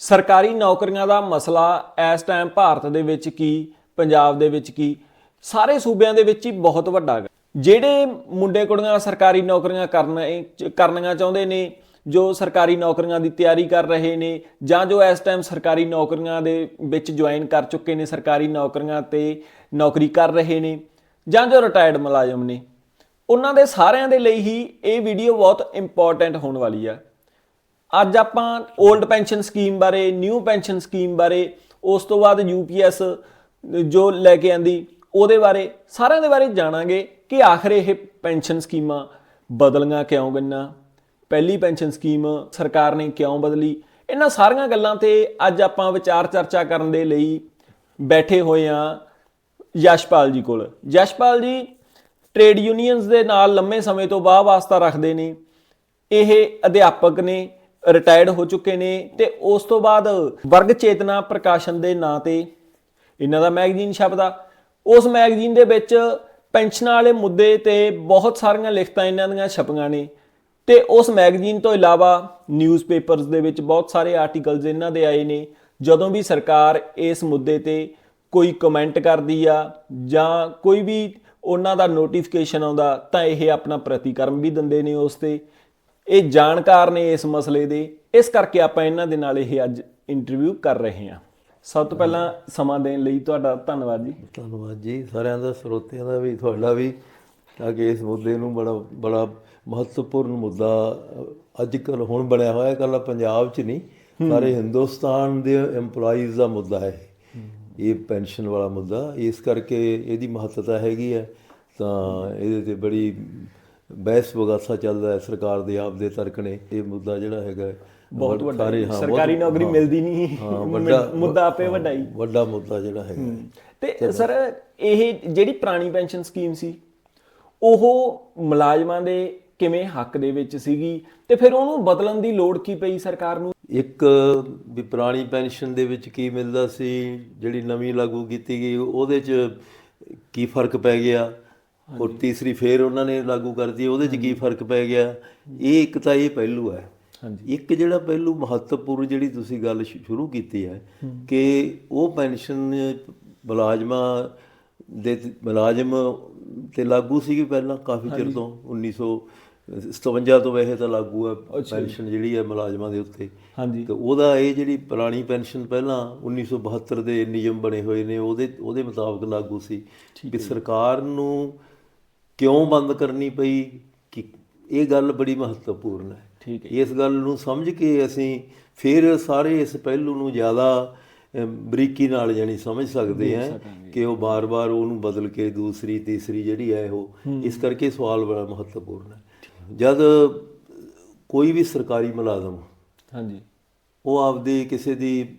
ਸਰਕਾਰੀ ਨੌਕਰੀਆਂ ਦਾ ਮਸਲਾ ਇਸ ਟਾਈਮ ਭਾਰਤ ਦੇ ਵਿੱਚ ਕੀ, ਪੰਜਾਬ ਦੇ ਵਿੱਚ ਕੀ, ਸਾਰੇ ਸੂਬਿਆਂ ਦੇ ਵਿੱਚ ਹੀ ਬਹੁਤ ਵੱਡਾ ਹੈ ਜਿਹੜੇ ਮੁੰਡੇ ਕੁੜੀਆਂ ਸਰਕਾਰੀ ਨੌਕਰੀਆਂ ਕਰਨ, ਕਰਨੀਆਂ ਚਾਹੁੰਦੇ ਨੇ, ਜੋ ਸਰਕਾਰੀ ਨੌਕਰੀਆਂ ਦੀ ਤਿਆਰੀ ਕਰ ਰਹੇ ਨੇ, ਜਾਂ ਜੋ ਇਸ ਟਾਈਮ ਸਰਕਾਰੀ ਨੌਕਰੀਆਂ ਦੇ ਵਿੱਚ ਜੁਆਇਨ ਕਰ ਚੁੱਕੇ ਨੇ, ਸਰਕਾਰੀ ਨੌਕਰੀਆਂ ਤੇ ਨੌਕਰੀ ਕਰ ਰਹੇ ਨੇ, ਜਾਂ ਜੋ ਰਿਟਾਇਰਡ ਮੁਲਾਜ਼ਮ ਨੇ, ਉਹਨਾਂ ਦੇ ਸਾਰਿਆਂ ਦੇ ਲਈ ਹੀ ਇਹ ਵੀਡੀਓ ਬਹੁਤ ਇੰਪੋਰਟੈਂਟ ਹੋਣ ਵਾਲੀ ਆ। ਅੱਜ ਆਪਾਂ 올ਡ ਪੈਨਸ਼ਨ ਸਕੀਮ ਬਾਰੇ ਨਿਊ ਪੈਨਸ਼ਨ ਸਕੀਮ ਬਾਰੇ, ਉਸ ਤੋਂ ਬਾਅਦ ਯੂਪੀਐਸ ਜੋ ਲੈ ਕੇ ਆਂਦੀ, ਉਹਦੇ ਬਾਰੇ, ਸਾਰਿਆਂ ਦੇ ਬਾਰੇ ਜਾਣਾਂਗੇ ਕਿ ਆਖਰ ਇਹ ਪੈਨਸ਼ਨ ਸਕੀਮਾਂ ਬਦਲੀਆਂ ਕਿਉਂ ਗਈਆਂ, ਪਹਿਲੀ ਪੈਨਸ਼ਨ ਸਕੀਮ ਸਰਕਾਰ ਨੇ ਕਿਉਂ ਬਦਲੀ, ਇਹਨਾਂ ਸਾਰੀਆਂ ਗੱਲਾਂ ਤੇ ਅੱਜ ਆਪਾਂ ਵਿਚਾਰ ਚਰਚਾ ਕਰਨ ਦੇ ਲਈ ਬੈਠੇ ਹੋਏ ਆ ਯਸ਼ਪਾਲ ਜੀ ਕੋਲ। ਯਸ਼ਪਾਲ ਜੀ ਟ੍ਰੇਡ ਯੂਨੀਅਨਸ ਦੇ ਨਾਲ ਲੰਮੇ ਸਮੇਂ ਤੋਂ ਬਾਅਦ ਵਾਸਤਾ ਰੱਖਦੇ ਨੇ, ਇਹ ਅਧਿਆਪਕ ਨੇ ਰਿਟਾਇਰਡ ਹੋ ਚੁੱਕੇ ਨੇ ਤੇ ਉਸ ਤੋਂ ਬਾਅਦ ਵਰਗ ਚੇਤਨਾ ਪ੍ਰਕਾਸ਼ਨ ਦੇ ਨਾਂ ਤੇ ਇਹਨਾਂ ਦਾ ਮੈਗਜ਼ੀਨ ਛਪਦਾ। ਉਸ ਮੈਗਜ਼ੀਨ ਦੇ ਵਿੱਚ ਪੈਨਸ਼ਨਾਂ ਵਾਲੇ ਮੁੱਦੇ ਤੇ ਬਹੁਤ ਸਾਰੀਆਂ ਲਿਖਤਾਂ ਇਹਨਾਂ ਦੀਆਂ ਛਪੀਆਂ ਨੇ ਤੇ ਉਸ ਮੈਗਜ਼ੀਨ ਤੋਂ ਇਲਾਵਾ ਨਿਊਜ਼ਪੇਪਰਸ ਦੇ ਵਿੱਚ ਬਹੁਤ ਸਾਰੇ ਆਰਟੀਕਲਸ ਇਹਨਾਂ ਦੇ ਆਏ ਨੇ। ਜਦੋਂ ਵੀ ਸਰਕਾਰ ਇਸ ਮੁੱਦੇ ਤੇ ਕੋਈ ਕਮੈਂਟ ਕਰਦੀ ਆ ਜਾਂ ਕੋਈ ਵੀ ਉਹਨਾਂ ਦਾ ਨੋਟੀਫਿਕੇਸ਼ਨ ਆਉਂਦਾ ਤਾਂ ਇਹ ਆਪਣਾ ਪ੍ਰਤੀਕਰਮ ਵੀ ਦਿੰਦੇ ਨੇ ਉਸ ਤੇ। ਇਹ ਜਾਣਕਾਰ ਨੇ ਇਸ ਮਸਲੇ ਦੇ। ਇਸ ਕਰਕੇ ਆਪਾਂ ਇਹਨਾਂ ਦੇ ਨਾਲ ਇਹ ਅੱਜ ਇੰਟਰਵਿਊ ਕਰ ਰਹੇ ਹਾਂ। ਸਭ ਤੋਂ ਪਹਿਲਾਂ ਸਮਾਂ ਦੇਣ ਲਈ ਤੁਹਾਡਾ ਧੰਨਵਾਦ ਜੀ। ਧੰਨਵਾਦ ਜੀ। ਸਾਰਿਆਂ ਦਾ, ਸਰੋਤਿਆਂ ਦਾ ਵੀ, ਤੁਹਾਡਾ ਵੀ। ਤਾਂ ਕਿ ਇਸ ਮੁੱਦੇ ਨੂੰ ਬੜਾ ਬੜਾ ਮਹੱਤਵਪੂਰਨ ਮੁੱਦਾ ਅੱਜ ਕੱਲ ਹੁਣ ਬਣਿਆ ਹੋਇਆ। ਕੱਲਾ ਪੰਜਾਬ 'ਚ ਨਹੀਂ, ਸਾਰੇ ਹਿੰਦੁਸਤਾਨ ਦੇ EMPLOYEES ਦਾ ਮੁੱਦਾ ਹੈ। ਇਹ ਪੈਨਸ਼ਨ ਵਾਲਾ ਮੁੱਦਾ। ਇਸ ਕਰਕੇ ਇਹਦੀ ਮਹੱਤਤਾ ਹੈਗੀ ਹੈ। ਤਾਂ ਇਹਦੇ ਤੇ ਬੜੀ ਬਹਿਸ ਵਗਾਸਾ ਚੱਲਦਾ ਹੈ ਸਰਕਾਰ ਦੇ ਆਪ ਦੇ ਤਰਕ ਨੇ। ਇਹ ਮੁੱਦਾ ਜਿਹੜਾ ਹੈਗਾ ਬਹੁਤ ਵੱਡਾ ਸਰਕਾਰੀ ਨੌਕਰੀ ਮਿਲਦੀ ਨਹੀਂ। ਮੁੱਦਾ ਆਪੇ ਵੱਡਾ ਹੀ। ਵੱਡਾ ਮੁੱਦਾ ਜਿਹੜਾ ਹੈਗਾ ਤੇ ਸਰ ਇਹ ਜਿਹੜੀ ਪੁਰਾਣੀ ਪੈਨਸ਼ਨ ਸਕੀਮ ਸੀ ਉਹ ਮੁਲਾਜ਼ਮਾਂ ਦੇ ਕਿਵੇਂ ਹੱਕ ਦੇ ਵਿੱਚ ਸੀਗੀ? ਤੇ ਫਿਰ ਉਹਨੂੰ ਬਦਲਣ ਦੀ ਲੋੜ ਕੀ ਪਈ ਸਰਕਾਰ ਨੂੰ? ਇੱਕ ਵੀ ਪੁਰਾਣੀ ਪੈਨਸ਼ਨ ਦੇ ਵਿੱਚ ਕੀ ਮਿਲਦਾ ਸੀ ਜਿਹੜੀ ਨਵੀਂ ਲਾਗੂ ਕੀਤੀ ਗਈ ਉਹਦੇ 'ਚ ਕੀ ਫ਼ਰਕ ਪੈ ਗਿਆ? ਔਰ ਤੀਸਰੀ ਫੇਰ ਉਹਨਾਂ ਨੇ ਲਾਗੂ ਕਰਤੀ ਉਹਦੇ 'ਚ ਕੀ ਫ਼ਰਕ ਪੈ ਗਿਆ? ਇਹ ਇੱਕ ਤਾਂ ਇਹ ਪਹਿਲੂ ਹੈ। ਹਾਂਜੀ। ਇੱਕ ਜਿਹੜਾ ਪਹਿਲੂ ਮਹੱਤਵਪੂਰਨ ਜਿਹੜੀ ਤੁਸੀਂ ਗੱਲ ਸ਼ੁਰੂ ਕੀਤੀ ਹੈ ਕਿ ਉਹ ਪੈਨਸ਼ਨ ਮੁਲਾਜ਼ਮਾਂ ਦੇ ਮੁਲਾਜ਼ਮ ਤੇ ਲਾਗੂ ਸੀ ਪਹਿਲਾਂ ਕਾਫੀ ਚਿਰ ਤੋਂ 1957 ਤੋਂ ਵੈਸੇ ਤਾਂ ਲਾਗੂ ਹੈ ਪੈਨਸ਼ਨ ਜਿਹੜੀ ਹੈ ਮੁਲਾਜ਼ਮਾਂ ਦੇ ਉੱਤੇ। ਹਾਂਜੀ। ਤੇ ਉਹਦਾ ਇਹ ਜਿਹੜੀ ਪੁਰਾਣੀ ਪੈਨਸ਼ਨ ਪਹਿਲਾਂ 1972 ਦੇ ਨਿਯਮ ਬਣੇ ਹੋਏ ਨੇ ਉਹਦੇ ਉਹਦੇ ਮੁਤਾਬਕ ਲਾਗੂ ਸੀ ਵੀ ਸਰਕਾਰ ਨੂੰ ਕਿਉਂ ਬੰਦ ਕਰਨੀ ਪਈ? ਕਿ ਇਹ ਗੱਲ ਬੜੀ ਮਹੱਤਵਪੂਰਨ ਹੈ। ਠੀਕ ਹੈ। ਇਸ ਗੱਲ ਨੂੰ ਸਮਝ ਕੇ ਅਸੀਂ ਫਿਰ ਸਾਰੇ ਇਸ ਪਹਿਲੂ ਨੂੰ ਜ਼ਿਆਦਾ ਬਰੀਕੀ ਨਾਲ ਜਾਨੀ ਸਮਝ ਸਕਦੇ ਹਾਂ ਕਿ ਉਹ ਬਾਰ-ਬਾਰ ਉਹਨੂੰ ਬਦਲ ਕੇ ਦੂਸਰੀ ਤੀਸਰੀ ਜਿਹੜੀ ਹੈ ਉਹ ਇਸ ਕਰਕੇ ਸਵਾਲ ਬੜਾ ਮਹੱਤਵਪੂਰਨ ਹੈ। ਜਦ ਕੋਈ ਵੀ ਸਰਕਾਰੀ ਮੁਲਾਜ਼ਮ ਹਾਂਜੀ। ਉਹ ਆਪਦੀ ਕਿਸੇ ਦੀ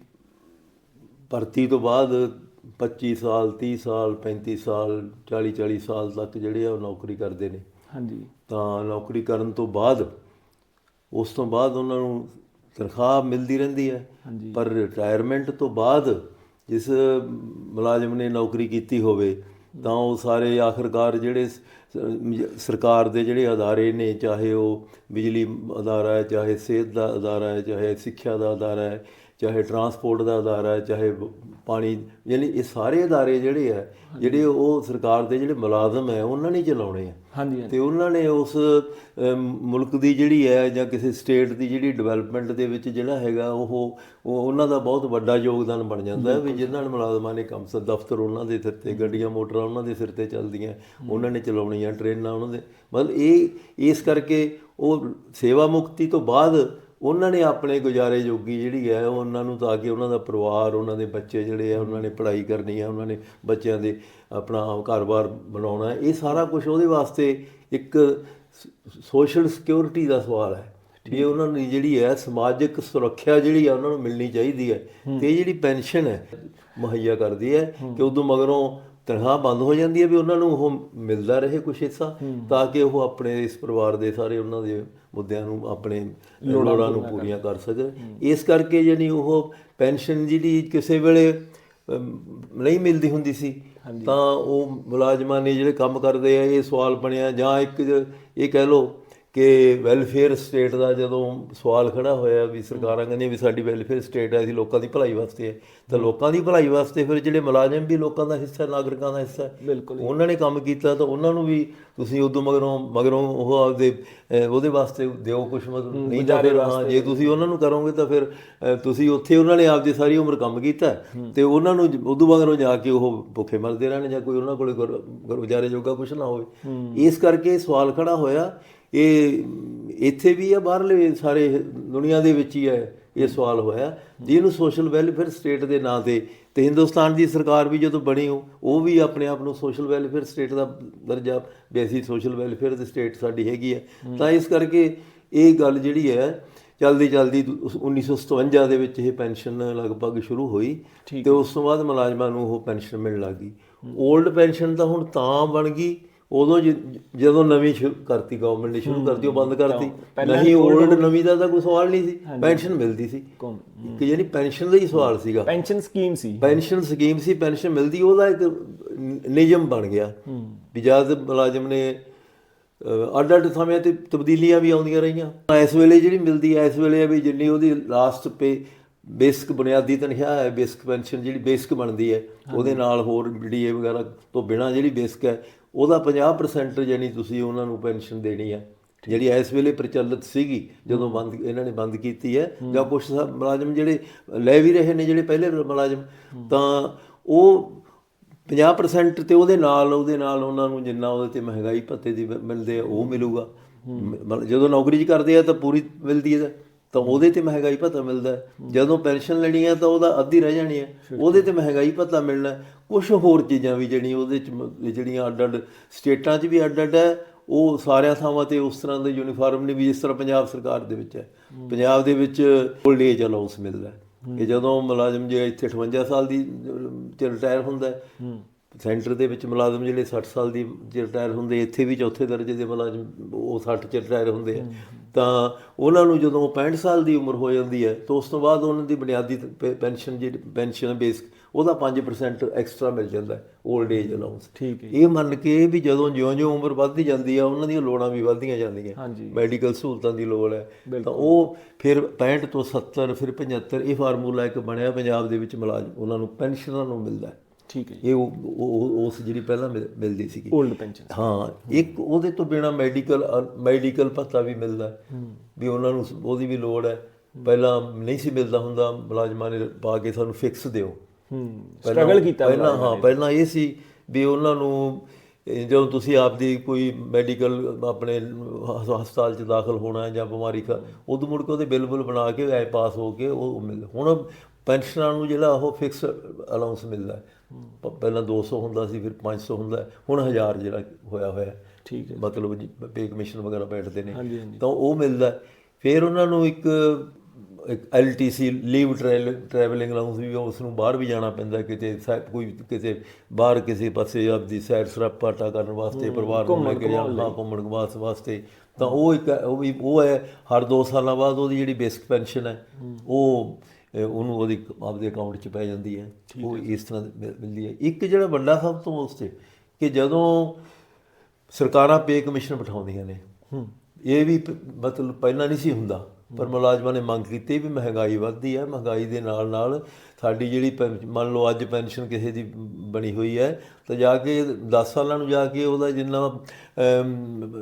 ਭਰਤੀ ਤੋਂ ਬਾਅਦ 25 ਸਾਲ 30 ਸਾਲ 35 ਸਾਲ 40 40 ਸਾਲ ਤੱਕ ਜਿਹੜੇ ਆ ਉਹ ਨੌਕਰੀ ਕਰਦੇ ਨੇ। ਹਾਂਜੀ। ਤਾਂ ਨੌਕਰੀ ਕਰਨ ਤੋਂ ਬਾਅਦ ਉਸ ਤੋਂ ਬਾਅਦ ਉਹਨਾਂ ਨੂੰ ਤਨਖਾਹ ਮਿਲਦੀ ਰਹਿੰਦੀ ਹੈ। ਪਰ ਰਿਟਾਇਰਮੈਂਟ ਤੋਂ ਬਾਅਦ ਜਿਸ ਮੁਲਾਜ਼ਮ ਨੇ ਨੌਕਰੀ ਕੀਤੀ ਹੋਵੇ ਤਾਂ ਉਹ ਸਾਰੇ ਆਖਰਕਾਰ ਜਿਹੜੇ ਸਰਕਾਰ ਦੇ ਜਿਹੜੇ ਅਦਾਰੇ ਨੇ ਚਾਹੇ ਉਹ ਬਿਜਲੀ ਅਦਾਰਾ ਹੈ ਚਾਹੇ ਸਿਹਤ ਦਾ ਅਦਾਰਾ ਹੈ ਚਾਹੇ ਸਿੱਖਿਆ ਦਾ ਅਦਾਰਾ ਹੈ ਚਾਹੇ ਟਰਾਂਸਪੋਰਟ ਦਾ ਅਦਾਰਾ ਹੈ ਚਾਹੇ ਪਾਣੀ ਯਾਨੀ ਇਹ ਸਾਰੇ ਅਦਾਰੇ ਜਿਹੜੇ ਆ ਜਿਹੜੇ ਉਹ ਸਰਕਾਰ ਦੇ ਜਿਹੜੇ ਮੁਲਾਜ਼ਮ ਹੈ ਉਹਨਾਂ ਨੇ ਚਲਾਉਣੇ ਆ। ਹਾਂਜੀ ਤੇ ਉਹਨਾਂ ਨੇ ਉਸ ਮੁਲਕ ਦੀ ਜਿਹੜੀ ਹੈ ਜਾਂ ਕਿਸੇ ਸਟੇਟ ਦੀ ਜਿਹੜੀ ਡਿਵੈਲਪਮੈਂਟ ਦੇ ਵਿੱਚ ਜਿਹੜਾ ਹੈਗਾ ਉਹ ਉਹ ਉਹਨਾਂ ਦਾ ਬਹੁਤ ਵੱਡਾ ਯੋਗਦਾਨ ਬਣ ਜਾਂਦਾ ਹੈ ਵੀ ਜਿਨ੍ਹਾਂ ਨੇ ਮੁਲਾਜ਼ਮਾਂ ਨੇ ਕੰਮ ਸ ਦਫ਼ਤਰ ਉਹਨਾਂ ਦੇ ਸਿਰ ਤੇ ਗੱਡੀਆਂ ਮੋਟਰਾਂ ਉਹਨਾਂ ਦੇ ਸਿਰ ਤੇ ਚੱਲਦੀਆਂ ਉਹਨਾਂ ਨੇ ਚਲਾਉਣੀਆਂ ਟ੍ਰੇਨਾਂ ਉਹਨਾਂ ਦੇ ਮਤਲਬ ਇਹ ਇਸ ਕਰਕੇ ਉਹ ਸੇਵਾ ਮੁਕਤੀ ਤੋਂ ਬਾਅਦ ਉਹਨਾਂ ਨੇ ਆਪਣੇ ਗੁਜ਼ਾਰੇ ਜੋਗੀ ਜਿਹੜੀ ਹੈ ਉਹ ਉਹਨਾਂ ਨੂੰ ਤਾਂ ਕਿ ਉਹਨਾਂ ਦਾ ਪਰਿਵਾਰ ਉਹਨਾਂ ਦੇ ਬੱਚੇ ਜਿਹੜੇ ਆ ਉਹਨਾਂ ਨੇ ਪੜ੍ਹਾਈ ਕਰਨੀ ਹੈ ਉਹਨਾਂ ਨੇ ਬੱਚਿਆਂ ਦੇ ਆਪਣਾ ਘਰ-ਬਾਰ ਬਣਾਉਣਾ ਇਹ ਸਾਰਾ ਕੁਝ ਉਹਦੇ ਵਾਸਤੇ ਇੱਕ ਸੋਸ਼ਲ ਸਿਕਿਉਰਿਟੀ ਦਾ ਸਵਾਲ ਹੈ। ਵੀ ਉਹਨਾਂ ਨੂੰ ਜਿਹੜੀ ਹੈ ਸਮਾਜਿਕ ਸੁਰੱਖਿਆ ਜਿਹੜੀ ਆ ਉਹਨਾਂ ਨੂੰ ਮਿਲਣੀ ਚਾਹੀਦੀ ਹੈ। ਤੇ ਇਹ ਜਿਹੜੀ ਪੈਨਸ਼ਨ ਹੈ ਮੁਹੱਈਆ ਕਰਦੀ ਹੈ। ਕਿ ਉਦੋਂ ਮਗਰੋਂ ਤਨਖਾਹ ਬੰਦ ਹੋ ਜਾਂਦੀ ਹੈ ਵੀ ਉਹਨਾਂ ਨੂੰ ਉਹ ਮਿਲਦਾ ਰਹੇ ਕੁਛ ਹਿੱਸਾ ਤਾਂ ਕਿ ਉਹ ਆਪਣੇ ਇਸ ਪਰਿਵਾਰ ਦੇ ਸਾਰੇ ਉਹਨਾਂ ਦੇ ਮੁੱਦਿਆਂ ਨੂੰ ਆਪਣੇ ਲੋੜਾਂ ਨੂੰ ਪੂਰੀਆਂ ਕਰ ਸਕਣ। ਇਸ ਕਰਕੇ ਯਾਨੀ ਉਹ ਪੈਨਸ਼ਨ ਜਿਹੜੀ ਕਿਸੇ ਵੇਲੇ ਨਹੀਂ ਮਿਲਦੀ ਹੁੰਦੀ ਸੀ ਤਾਂ ਉਹ ਮੁਲਾਜ਼ਮਾਂ ਨੇ ਜਿਹੜੇ ਕੰਮ ਕਰਦੇ ਆ ਇਹ ਸਵਾਲ ਬਣਿਆ ਜਾਂ ਇੱਕ ਇਹ ਕਹਿ ਲਓ ਕਿ ਵੈਲਫੇਅਰ ਸਟੇਟ ਦਾ ਜਦੋਂ ਸਵਾਲ ਖੜਾ ਹੋਇਆ ਵੀ ਸਰਕਾਰਾਂ ਕਹਿੰਦੀਆਂ ਵੀ ਸਾਡੀ ਵੈਲਫੇਅਰ ਸਟੇਟ ਹੈ ਅਸੀਂ ਲੋਕਾਂ ਦੀ ਭਲਾਈ ਵਾਸਤੇ ਹੈ। ਤਾਂ ਲੋਕਾਂ ਦੀ ਭਲਾਈ ਵਾਸਤੇ ਫਿਰ ਜਿਹੜੇ ਮੁਲਾਜ਼ਮ ਵੀ ਲੋਕਾਂ ਦਾ ਹਿੱਸਾ ਨਾਗਰਿਕਾਂ ਦਾ ਹਿੱਸਾ ਉਹਨਾਂ ਨੇ ਕੰਮ ਕੀਤਾ ਤਾਂ ਉਹਨਾਂ ਨੂੰ ਵੀ ਤੁਸੀਂ ਉਦੋਂ ਮਗਰੋਂ ਮਗਰੋਂ ਉਹ ਆਪਦੇ ਉਹਦੇ ਵਾਸਤੇ ਦਿਓ ਕੁਛ ਮਤਲਬ ਨਹੀਂ ਤਾਂ ਫਿਰ ਹਾਂ ਜੇ ਤੁਸੀਂ ਉਹਨਾਂ ਨੂੰ ਕਰੋਗੇ ਤਾਂ ਫਿਰ ਤੁਸੀਂ ਉੱਥੇ ਉਹਨਾਂ ਨੇ ਆਪਦੀ ਸਾਰੀ ਉਮਰ ਕੰਮ ਕੀਤਾ। ਤੇ ਉਹਨਾਂ ਨੂੰ ਉਦੋਂ ਮਗਰੋਂ ਜਾ ਕੇ ਉਹ ਭੁੱਖੇ ਮਰਦੇ ਰਹਿਣ ਜਾਂ ਕੋਈ ਉਹਨਾਂ ਕੋਲੇ ਗੁਜ਼ਾਰੇ ਜੋਗਾ ਕੁਝ ਨਾ ਹੋਵੇ। ਇਸ ਕਰਕੇ ਸਵਾਲ ਖੜਾ ਹੋਇਆ ਇਹ ਇੱਥੇ ਵੀ ਆ ਬਾਹਰਲੇ ਸਾਰੇ ਦੁਨੀਆ ਦੇ ਵਿੱਚ ਹੀ ਹੈ ਇਹ ਸਵਾਲ ਹੋਇਆ। ਜਿਹਨੂੰ ਸੋਸ਼ਲ ਵੈਲਫੇਅਰ ਸਟੇਟ ਦੇ ਨਾਂ ਤੇ ਤੇ ਹਿੰਦੁਸਤਾਨ ਦੀ ਸਰਕਾਰ ਵੀ ਜਦੋਂ ਬਣੀ ਉਹ ਵੀ ਆਪਣੇ ਆਪ ਨੂੰ ਸੋਸ਼ਲ ਵੈਲਫੇਅਰ ਸਟੇਟ ਦਾ ਦਰਜਾ ਅਸੀਂ ਸੋਸ਼ਲ ਵੈਲਫੇਅਰ ਦੀ ਸਟੇਟ ਸਾਡੀ ਹੈਗੀ ਹੈ ਤਾਂ ਇਸ ਕਰਕੇ ਇਹ ਗੱਲ ਜਿਹੜੀ ਹੈ ਜਲਦੀ ਜਲਦੀ 1957 ਦੇ ਵਿੱਚ ਇਹ ਪੈਨਸ਼ਨ ਲਗਭਗ ਸ਼ੁਰੂ ਹੋਈ ਤੇ ਉਸ ਤੋਂ ਬਾਅਦ ਮੁਲਾਜ਼ਮਾਂ ਨੂੰ ਉਹ ਪੈਨਸ਼ਨ ਮਿਲਣ ਲੱਗੀ 올ਡ ਪੈਨਸ਼ਨ ਤਾਂ ਹੁਣ ਤਾਂ ਬਣ ਗਈ। ਉਦੋਂ ਜਦੋਂ ਨਵੀਂ ਸ਼ੁਰੂ ਕਰਤੀ ਗਵਰਨਮੈਂਟ ਨੇ ਸ਼ੁਰੂ ਕਰਤੀ ਉਹ ਬੰਦ ਕਰਤੀ। ਨਹੀਂ 올ਡ ਨਵੀਂ ਦਾ ਤਾਂ ਕੋਈ ਸਵਾਲ ਨਹੀਂ ਸੀ। ਪੈਨਸ਼ਨ ਮਿਲਦੀ ਸੀ। ਕਿ ਯਾਨੀ ਪੈਨਸ਼ਨ ਦਾ ਹੀ ਸਵਾਲ ਸੀਗਾ। ਪੈਨਸ਼ਨ ਸਕੀਮ ਸੀ। ਪੈਨਸ਼ਨ ਸਕੀਮ ਸੀ ਪੈਨਸ਼ਨ ਮਿਲਦੀ ਉਹਦਾ ਇੱਕ ਨਿਯਮ ਬਣ ਗਿਆ। ਵੀ ਜਦ ਮੁਲਾਜ਼ਮ ਨੇ ਅੱਡ ਅੱਡ ਸਮਿਆਂ ਤੇ ਤਬਦੀਲੀਆਂ ਵੀ ਆਉਂਦੀਆਂ ਰਹੀਆਂ। ਇਸ ਵੇਲੇ ਜਿਹੜੀ ਮਿਲਦੀ ਹੈ ਇਸ ਵੇਲੇ ਵੀ ਜਿੰਨੀ ਉਹਦੀ ਲਾਸਟ ਪੇ ਬੇਸਿਕ ਬੁਨਿਆਦੀ ਤਨਖਾਹ ਹੈ ਬੇਸਿਕ ਪੈਨਸ਼ਨ ਜਿਹੜੀ ਬੇਸਿਕ ਬਣਦੀ ਹੈ ਉਹਦੇ ਨਾਲ ਹੋਰ ਡੀਏ ਵਗੈਰਾ ਤੋਂ ਬਿਨਾ ਜਿਹੜੀ ਬੇਸਿਕ ਹੈ ਉਹਦਾ 50% ਯਾਨੀ ਤੁਸੀਂ ਉਹਨਾਂ ਨੂੰ ਪੈਨਸ਼ਨ ਦੇਣੀ ਹੈ ਜਿਹੜੀ ਇਸ ਵੇਲੇ ਪ੍ਰਚਲਿਤ ਸੀਗੀ ਜਦੋਂ ਬੰਦ ਇਹਨਾਂ ਨੇ ਬੰਦ ਕੀਤੀ ਹੈ ਜਾਂ ਕੁਝ ਮੁਲਾਜ਼ਮ ਜਿਹੜੇ ਲੈ ਵੀ ਰਹੇ ਨੇ ਜਿਹੜੇ ਪਹਿਲੇ ਮੁਲਾਜ਼ਮ ਤਾਂ ਉਹ 50% ਤੇ ਉਹਦੇ ਨਾਲ ਉਹਦੇ ਨਾਲ ਉਹਨਾਂ ਨੂੰ ਜਿੰਨਾ ਉਹਦੇ ਤੇ ਮਹਿੰਗਾਈ ਭੱਤੇ ਦੀ ਮਿਲਦੇ ਆ ਉਹ ਮਿਲੂਗਾ। ਜਦੋਂ ਨੌਕਰੀ 'ਚ ਕਰਦੇ ਆ ਤਾਂ ਪੂਰੀ ਮਿਲਦੀ ਹੈ। ਤਾਂ ਉਹਦੇ ਤੇ ਮਹਿੰਗਾਈ ਭੱਤਾ ਮਿਲਦਾ। ਜਦੋਂ ਪੈਨਸ਼ਨ ਲੈਣੀ ਹੈ ਤਾਂ ਉਹਦਾ ਅੱਧੀ ਰਹਿ ਜਾਣੀ ਹੈ। ਉਹਦੇ ਤੇ ਮਹਿੰਗਾਈ ਭੱਤਾ ਮਿਲਣਾ ਕੁਝ ਹੋਰ ਚੀਜ਼ਾਂ ਵੀ ਜਿਹੜੀਆਂ ਉਹਦੇ 'ਚ ਜਿਹੜੀਆਂ ਅੱਡ ਅੱਡ ਸਟੇਟਾਂ 'ਚ ਵੀ ਅੱਡ ਅੱਡ ਹੈ ਉਹ ਸਾਰਿਆਂ ਥਾਵਾਂ ਤੇ ਉਸ ਤਰ੍ਹਾਂ ਦੇ ਯੂਨੀਫਾਰਮ ਨਹੀਂ ਵੀ ਜਿਸ ਤਰ੍ਹਾਂ ਪੰਜਾਬ ਸਰਕਾਰ ਦੇ ਵਿੱਚ ਹੈ। ਪੰਜਾਬ ਦੇ ਵਿੱਚ 올ਡ ਏਜ ਅਲਾਉਂਸ ਮਿਲਦਾ ਕਿ ਜਦੋਂ ਮੁਲਾਜ਼ਮ ਜੇ ਇੱਥੇ 58 ਸਾਲ ਦੀ ਚ ਰਿਟਾਇਰ ਹੁੰਦਾ ਹੈ ਸੈਂਟਰ ਦੇ ਵਿੱਚ ਮੁਲਾਜ਼ਮ ਜਿਹੜੇ 60 ਸਾਲ ਦੀ ਰਿਟਾਇਰ ਹੁੰਦੇ ਇੱਥੇ ਵੀ ਚੌਥੇ ਦਰਜੇ ਦੇ ਮੁਲਾਜ਼ਮ ਉਹ 60 ਚ ਰਿਟਾਇਰ ਹੁੰਦੇ ਆ ਤਾਂ ਉਹਨਾਂ ਨੂੰ ਜਦੋਂ 65 ਸਾਲ ਦੀ ਉਮਰ ਹੋ ਜਾਂਦੀ ਹੈ ਤਾਂ ਉਸ ਤੋਂ ਬਾਅਦ ਉਹਨਾਂ ਦੀ ਬੁਨਿਆਦੀ ਪੈਨਸ਼ਨ ਜਿਹੜੀ ਪੈਨਸ਼ਨ ਬੇਸ ਉਹਦਾ 5% ਐਕਸਟਰਾ ਮਿਲ ਜਾਂਦਾ ਹੈ 올ਡ ਏਜ ਅਲਾਉਂਸ ਠੀਕ ਹੈ ਇਹ ਮੰਨ ਕੇ ਵੀ ਜਦੋਂ ਜਿਉਂ-ਜਿਉਂ ਉਮਰ ਵੱਧਦੀ ਜਾਂਦੀ ਆ ਉਹਨਾਂ ਦੀਆਂ ਲੋੜਾਂ ਵੀ ਵੱਧਦੀਆਂ ਜਾਂਦੀਆਂ। ਹਾਂਜੀ। ਮੈਡੀਕਲ ਸਹੂਲਤਾਂ ਦੀ ਲੋੜ ਹੈ। ਤਾਂ ਉਹ ਫਿਰ 65 ਤੋਂ 70 ਫਿਰ 75 ਇਹ ਫਾਰਮੂਲਾ ਇੱਕ ਬਣਿਆ ਪੰਜਾਬ ਦੇ ਵਿੱਚ ਮੁਲਾਜ਼ਮ ਉਹਨਾਂ ਨੂੰ ਪੈਨਸ਼ਨਾਂ ਨੂੰ ਮਿਲਦਾ ਹੈ। ਠੀਕ ਹੈ ਇਹ ਉਸ ਜਿਹੜੀ ਪਹਿਲਾਂ ਮਿਲ- ਮਿਲਦੀ ਸੀਗੀ। 올ਡ ਪੈਨਸ਼ਨ ਹਾਂ ਇੱਕ ਉਹਦੇ ਤੋਂ ਬਿਨਾ ਮੈਡੀਕਲ ਮੈਡੀਕਲ ਭੱਤਾ ਵੀ ਮਿਲਦਾ। ਵੀ ਉਹਨਾਂ ਨੂੰ ਉਹਦੀ ਵੀ ਲੋੜ ਹੈ। ਪਹਿਲਾਂ ਨਹੀਂ ਸੀ ਮਿਲਦਾ ਹੁੰਦਾ ਮੁਲਾਜ਼ਮਾਂ ਨੇ ਪਾ ਕੇ ਸਾਨੂੰ ਫਿਕਸ ਦਿਓ। ਹੂੰ ਸਟਰਗਲ ਕੀਤਾ ਪਹਿਲਾਂ ਹਾਂ ਪਹਿਲਾਂ ਇਹ ਸੀ ਵੀ ਉਹਨਾਂ ਨੂੰ ਜਦੋਂ ਤੁਸੀਂ ਆਪਦੀ ਕੋਈ ਮੈਡੀਕਲ ਆਪਣੇ ਹਸ- ਹਸਪਤਾਲ 'ਚ ਦਾਖਲ ਹੋਣਾ ਹੈ ਜਾਂ ਬਿਮਾਰੀ ਖਾ ਉਦੋਂ ਮੁੜ ਕੇ ਉਹਦੇ ਬਿੱਲ ਬੁੱਲ ਬਣਾ ਕੇ ਐ ਪਾਸ ਹੋ ਕੇ ਉਹ ਮਿਲ ਹੁਣ ਪੈਨਸ਼ਨਾਂ ਨੂੰ ਜਿਹੜਾ ਉਹ ਫਿਕਸ ਅਲਾਉਂਸ ਮਿਲਦਾ ਪਹਿਲਾਂ 200 ਹੁੰਦਾ ਸੀ ਫਿਰ 500 ਹੁੰਦਾ ਹੁਣ 1000 ਜਿਹੜਾ ਹੋਇਆ ਹੋਇਆ। ਠੀਕ ਹੈ ਮਤਲਬ ਪੇ ਕਮਿਸ਼ਨ ਵਗੈਰਾ ਬੈਠਦੇ ਨੇ। ਤਾਂ ਉਹ ਮਿਲਦਾ। ਫਿਰ ਉਹਨਾਂ ਨੂੰ ਇੱਕ ਇੱਕ ਐਲਟੀਸੀ ਲੀਵ ਟਰੈਵਲਿੰਗ ਅਲਾਉਂਸ ਵੀ ਉਸ ਨੂੰ ਬਾਹਰ ਵੀ ਜਾਣਾ ਪੈਂਦਾ ਕਿਤੇ ਕੋਈ ਕਿਤੇ ਬਾਹਰ ਕਿਸੇ ਪਾਸੇ ਆਪਦੀ ਸੈਰ ਸਰਾਪਾਟਾ ਕਰਨ ਵਾਸਤੇ ਪਰਿਵਾਰ ਨੂੰ ਲੈ ਕੇ ਜਾਣਾ ਘੁੰਮਣ ਵਾਸ- ਵਾਸਤੇ ਤਾਂ ਉਹ ਇੱਕ ਉਹ ਵੀ ਉਹ ਹੈ ਹਰ 2 ਸਾਲਾਂ ਬਾਅਦ ਉਹਦੀ ਜਿਹੜੀ ਬੇਸਿਕ ਪੈਨਸ਼ਨ ਹੈ ਉਹ ਉਹਨੂੰ ਉਹਦੀ ਆਪਦੇ ਅਕਾਊਂਟ 'ਚ ਪੈ ਜਾਂਦੀ ਹੈ। ਉਹ ਇਸ ਤਰ੍ਹਾਂ ਮਿਲਦੀ ਹੈ। ਇੱਕ ਜਿਹੜਾ ਵੱਡਾ ਸਭ ਤੋਂ ਉਸ ਤੇ ਕਿ ਜਦੋਂ ਸਰਕਾਰਾਂ ਪੇ ਕਮਿਸ਼ਨ ਬਿਠਾਉਂਦੀਆਂ ਨੇ ਇਹ ਵੀ ਮਤਲਬ ਪਹਿਲਾਂ ਨਹੀਂ ਸੀ ਹੁੰਦਾ। ਪਰ ਮੁਲਾਜ਼ਮਾਂ ਨੇ ਮੰਗ ਕੀਤੀ ਵੀ ਮਹਿੰਗਾਈ ਵੱਧਦੀ ਹੈ ਮਹਿੰਗਾਈ ਦੇ ਨਾਲ ਨਾਲ ਸਾਡੀ ਜਿਹੜੀ ਮੰਨ ਲਓ ਅੱਜ ਪੈਨਸ਼ਨ ਕਿਸੇ ਦੀ ਬਣੀ ਹੋਈ ਹੈ ਤਾਂ ਜਾ ਕੇ 10 ਸਾਲਾਂ ਨੂੰ ਜਾ ਕੇ ਉਹਦਾ ਜਿੰਨਾ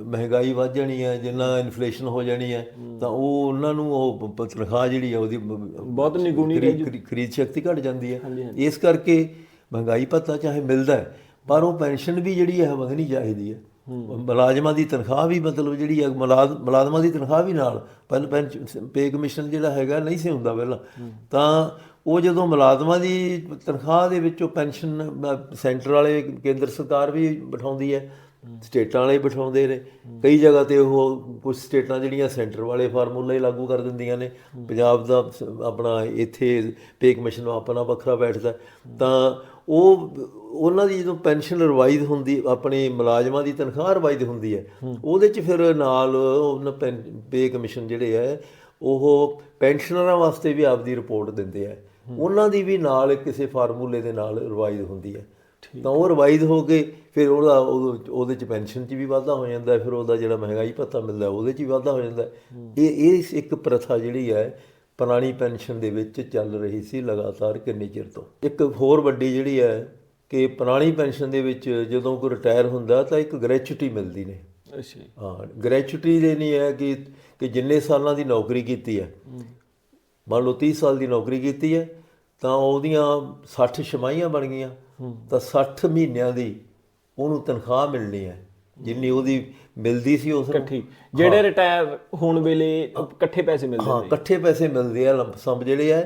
ਮਹਿੰਗਾਈ ਵੱਧ ਜਾਣੀ ਹੈ ਜਿੰਨਾ ਇਨਫਲੇਸ਼ਨ ਹੋ ਜਾਣੀ ਹੈ ਤਾਂ ਉਹ ਉਹਨਾਂ ਨੂੰ ਉਹ ਤਨਖਾਹ ਜਿਹੜੀ ਹੈ ਉਹਦੀ ਬਹੁਤ ਨਿਗੁਣੀ ਖਰੀ- ਖਰੀ- ਖਰੀਦ ਸ਼ਕਤੀ ਘਟ ਜਾਂਦੀ ਹੈ। ਇਸ ਕਰਕੇ ਮਹਿੰਗਾਈ ਭੱਤਾ ਚਾਹੇ ਮਿਲਦਾ ਹੈ ਪਰ ਉਹ ਪੈਨਸ਼ਨ ਵੀ ਜਿਹੜੀ ਹੈ ਵਧਣੀ ਚਾਹੀਦੀ ਹੈ। ਮੁਲਾਜ਼ਮਾਂ ਦੀ ਤਨਖਾਹ ਵੀ ਮਤਲਬ ਜਿਹੜੀ ਹੈ ਮੁਲਾਜ਼- ਮੁਲਾਜ਼ਮਾਂ ਦੀ ਤਨਖਾਹ ਵੀ ਨਾਲ ਪੇ ਕਮਿਸ਼ਨ ਜਿਹੜਾ ਹੈਗਾ ਨਹੀਂ ਸੀ ਹੁੰਦਾ ਪਹਿਲਾਂ। ਤਾਂ ਉਹ ਜਦੋਂ ਮੁਲਾਜ਼ਮਾਂ ਦੀ ਤਨਖਾਹ ਦੇ ਵਿੱਚੋਂ ਪੈਨਸ਼ਨ ਸੈਂਟਰ ਵਾਲੇ ਕੇਂਦਰ ਸਰਕਾਰ ਵੀ ਬਿਠਾਉਂਦੀ ਹੈ। ਸਟੇਟਾਂ ਵਾਲੇ ਬਿਠਾਉਂਦੇ ਨੇ। ਕਈ ਜਗ੍ਹਾ ਤੇ ਉਹ ਕੁਝ ਸਟੇਟਾਂ ਜਿਹੜੀਆਂ ਸੈਂਟਰ ਵਾਲੇ ਫਾਰਮੂਲੇ ਹੀ ਲਾਗੂ ਕਰ ਦਿੰਦੀਆਂ ਨੇ। ਪੰਜਾਬ ਦਾ ਆਪਣਾ ਇੱਥੇ ਪੇ ਕਮਿਸ਼ਨ ਆਪਣਾ ਵੱਖਰਾ ਬੈਠਦਾ। ਤਾਂ ਉਹ ਉਹਨਾਂ ਦੀ ਜਦੋਂ ਪੈਨਸ਼ਨ ਰਿਵਾਈਜ਼ ਹੁੰਦੀ ਆਪਣੀ ਮੁਲਾਜ਼ਮਾਂ ਦੀ ਤਨਖਾਹ ਰਿਵਾਈਜ਼ ਹੁੰਦੀ ਹੈ ਉਹਦੇ ਚ ਫਿਰ ਨਾਲ ਉਹਨਾਂ ਪੇ ਕਮਿਸ਼ਨ ਜਿਹੜੇ ਹੈ ਉਹ ਪੈਨਸ਼ਨਰਾਂ ਵਾਸਤੇ ਵੀ ਆਪਦੀ ਰਿਪੋਰਟ ਦਿੰਦੇ ਆ ਉਹਨਾਂ ਦੀ ਵੀ ਨਾਲ ਕਿਸੇ ਫਾਰਮੂਲੇ ਦੇ ਨਾਲ ਰਿਵਾਈਜ਼ ਹੁੰਦੀ ਹੈ। ਤਾਂ ਉਹ ਰਿਵਾਈਜ਼ ਹੋ ਕੇ ਫਿਰ ਉਹਦਾ ਉਹਦੇ ਚ ਪੈਨਸ਼ਨ 'ਚ ਵੀ ਵਾਧਾ ਹੋ ਜਾਂਦਾ ਫਿਰ ਉਹਦਾ ਜਿਹੜਾ ਮਹਿੰਗਾਈ ਭੱਤਾ ਮਿਲਦਾ ਉਹਦੇ 'ਚ ਵੀ ਵਾਧਾ ਹੋ ਜਾਂਦਾ। ਇਹ ਇਹ ਇੱਕ ਪ੍ਰਥਾ ਜਿਹੜੀ ਹੈ ਪੁਰਾਣੀ ਪੈਨਸ਼ਨ ਦੇ ਵਿੱਚ ਚੱਲ ਰਹੀ ਸੀ ਲਗਾਤਾਰ ਕਿੰਨੇ ਚਿਰ ਤੋਂ। ਇੱਕ ਹੋਰ ਵੱਡੀ ਜਿਹੜੀ ਹੈ ਕਿ ਪੁਰਾਣੀ ਪੈਨਸ਼ਨ ਦੇ ਵਿੱਚ ਜਦੋਂ ਕੋਈ ਰਿਟਾਇਰ ਹੁੰਦਾ ਤਾਂ ਇੱਕ ਗ੍ਰੈਚੁਇਟੀ ਮਿਲਦੀ ਨੇ। ਅੱਛਾ ਹਾਂ ਗ੍ਰੈਚੁਇਟੀ ਦੇ ਨਹੀਂ ਹੈ ਕਿ ਕਿ ਜਿੰਨੇ ਸਾਲਾਂ ਦੀ ਨੌਕਰੀ ਕੀਤੀ ਹੈ। ਮੰਨ ਲਓ 30 ਸਾਲ ਦੀ ਨੌਕਰੀ ਕੀਤੀ ਹੈ ਤਾਂ ਉਹਦੀਆਂ 60 ਛਮਾਈਆਂ ਬਣ ਗਈਆਂ। ਤਾਂ 60 ਮਹੀਨਿਆਂ ਦੀ ਉਹਨੂੰ ਤਨਖਾਹ ਮਿਲਣੀ ਹੈ। ਜਿੰਨੀ ਉਹਦੀ ਮਿਲਦੀ ਸੀ ਉਸ ਨੂੰ। ਇਕੱਠੀ। ਜਿਹੜੇ ਰਿਟਾਇਰ ਹੋਣ ਵੇਲੇ ਇਕੱਠੇ ਪੈਸੇ ਮਿਲਦੇ ਹਾਂ ਇਕੱਠੇ ਪੈਸੇ ਮਿਲਦੇ ਆ ਲੰਪ ਸਮ ਜਿਹੜੇ ਆ।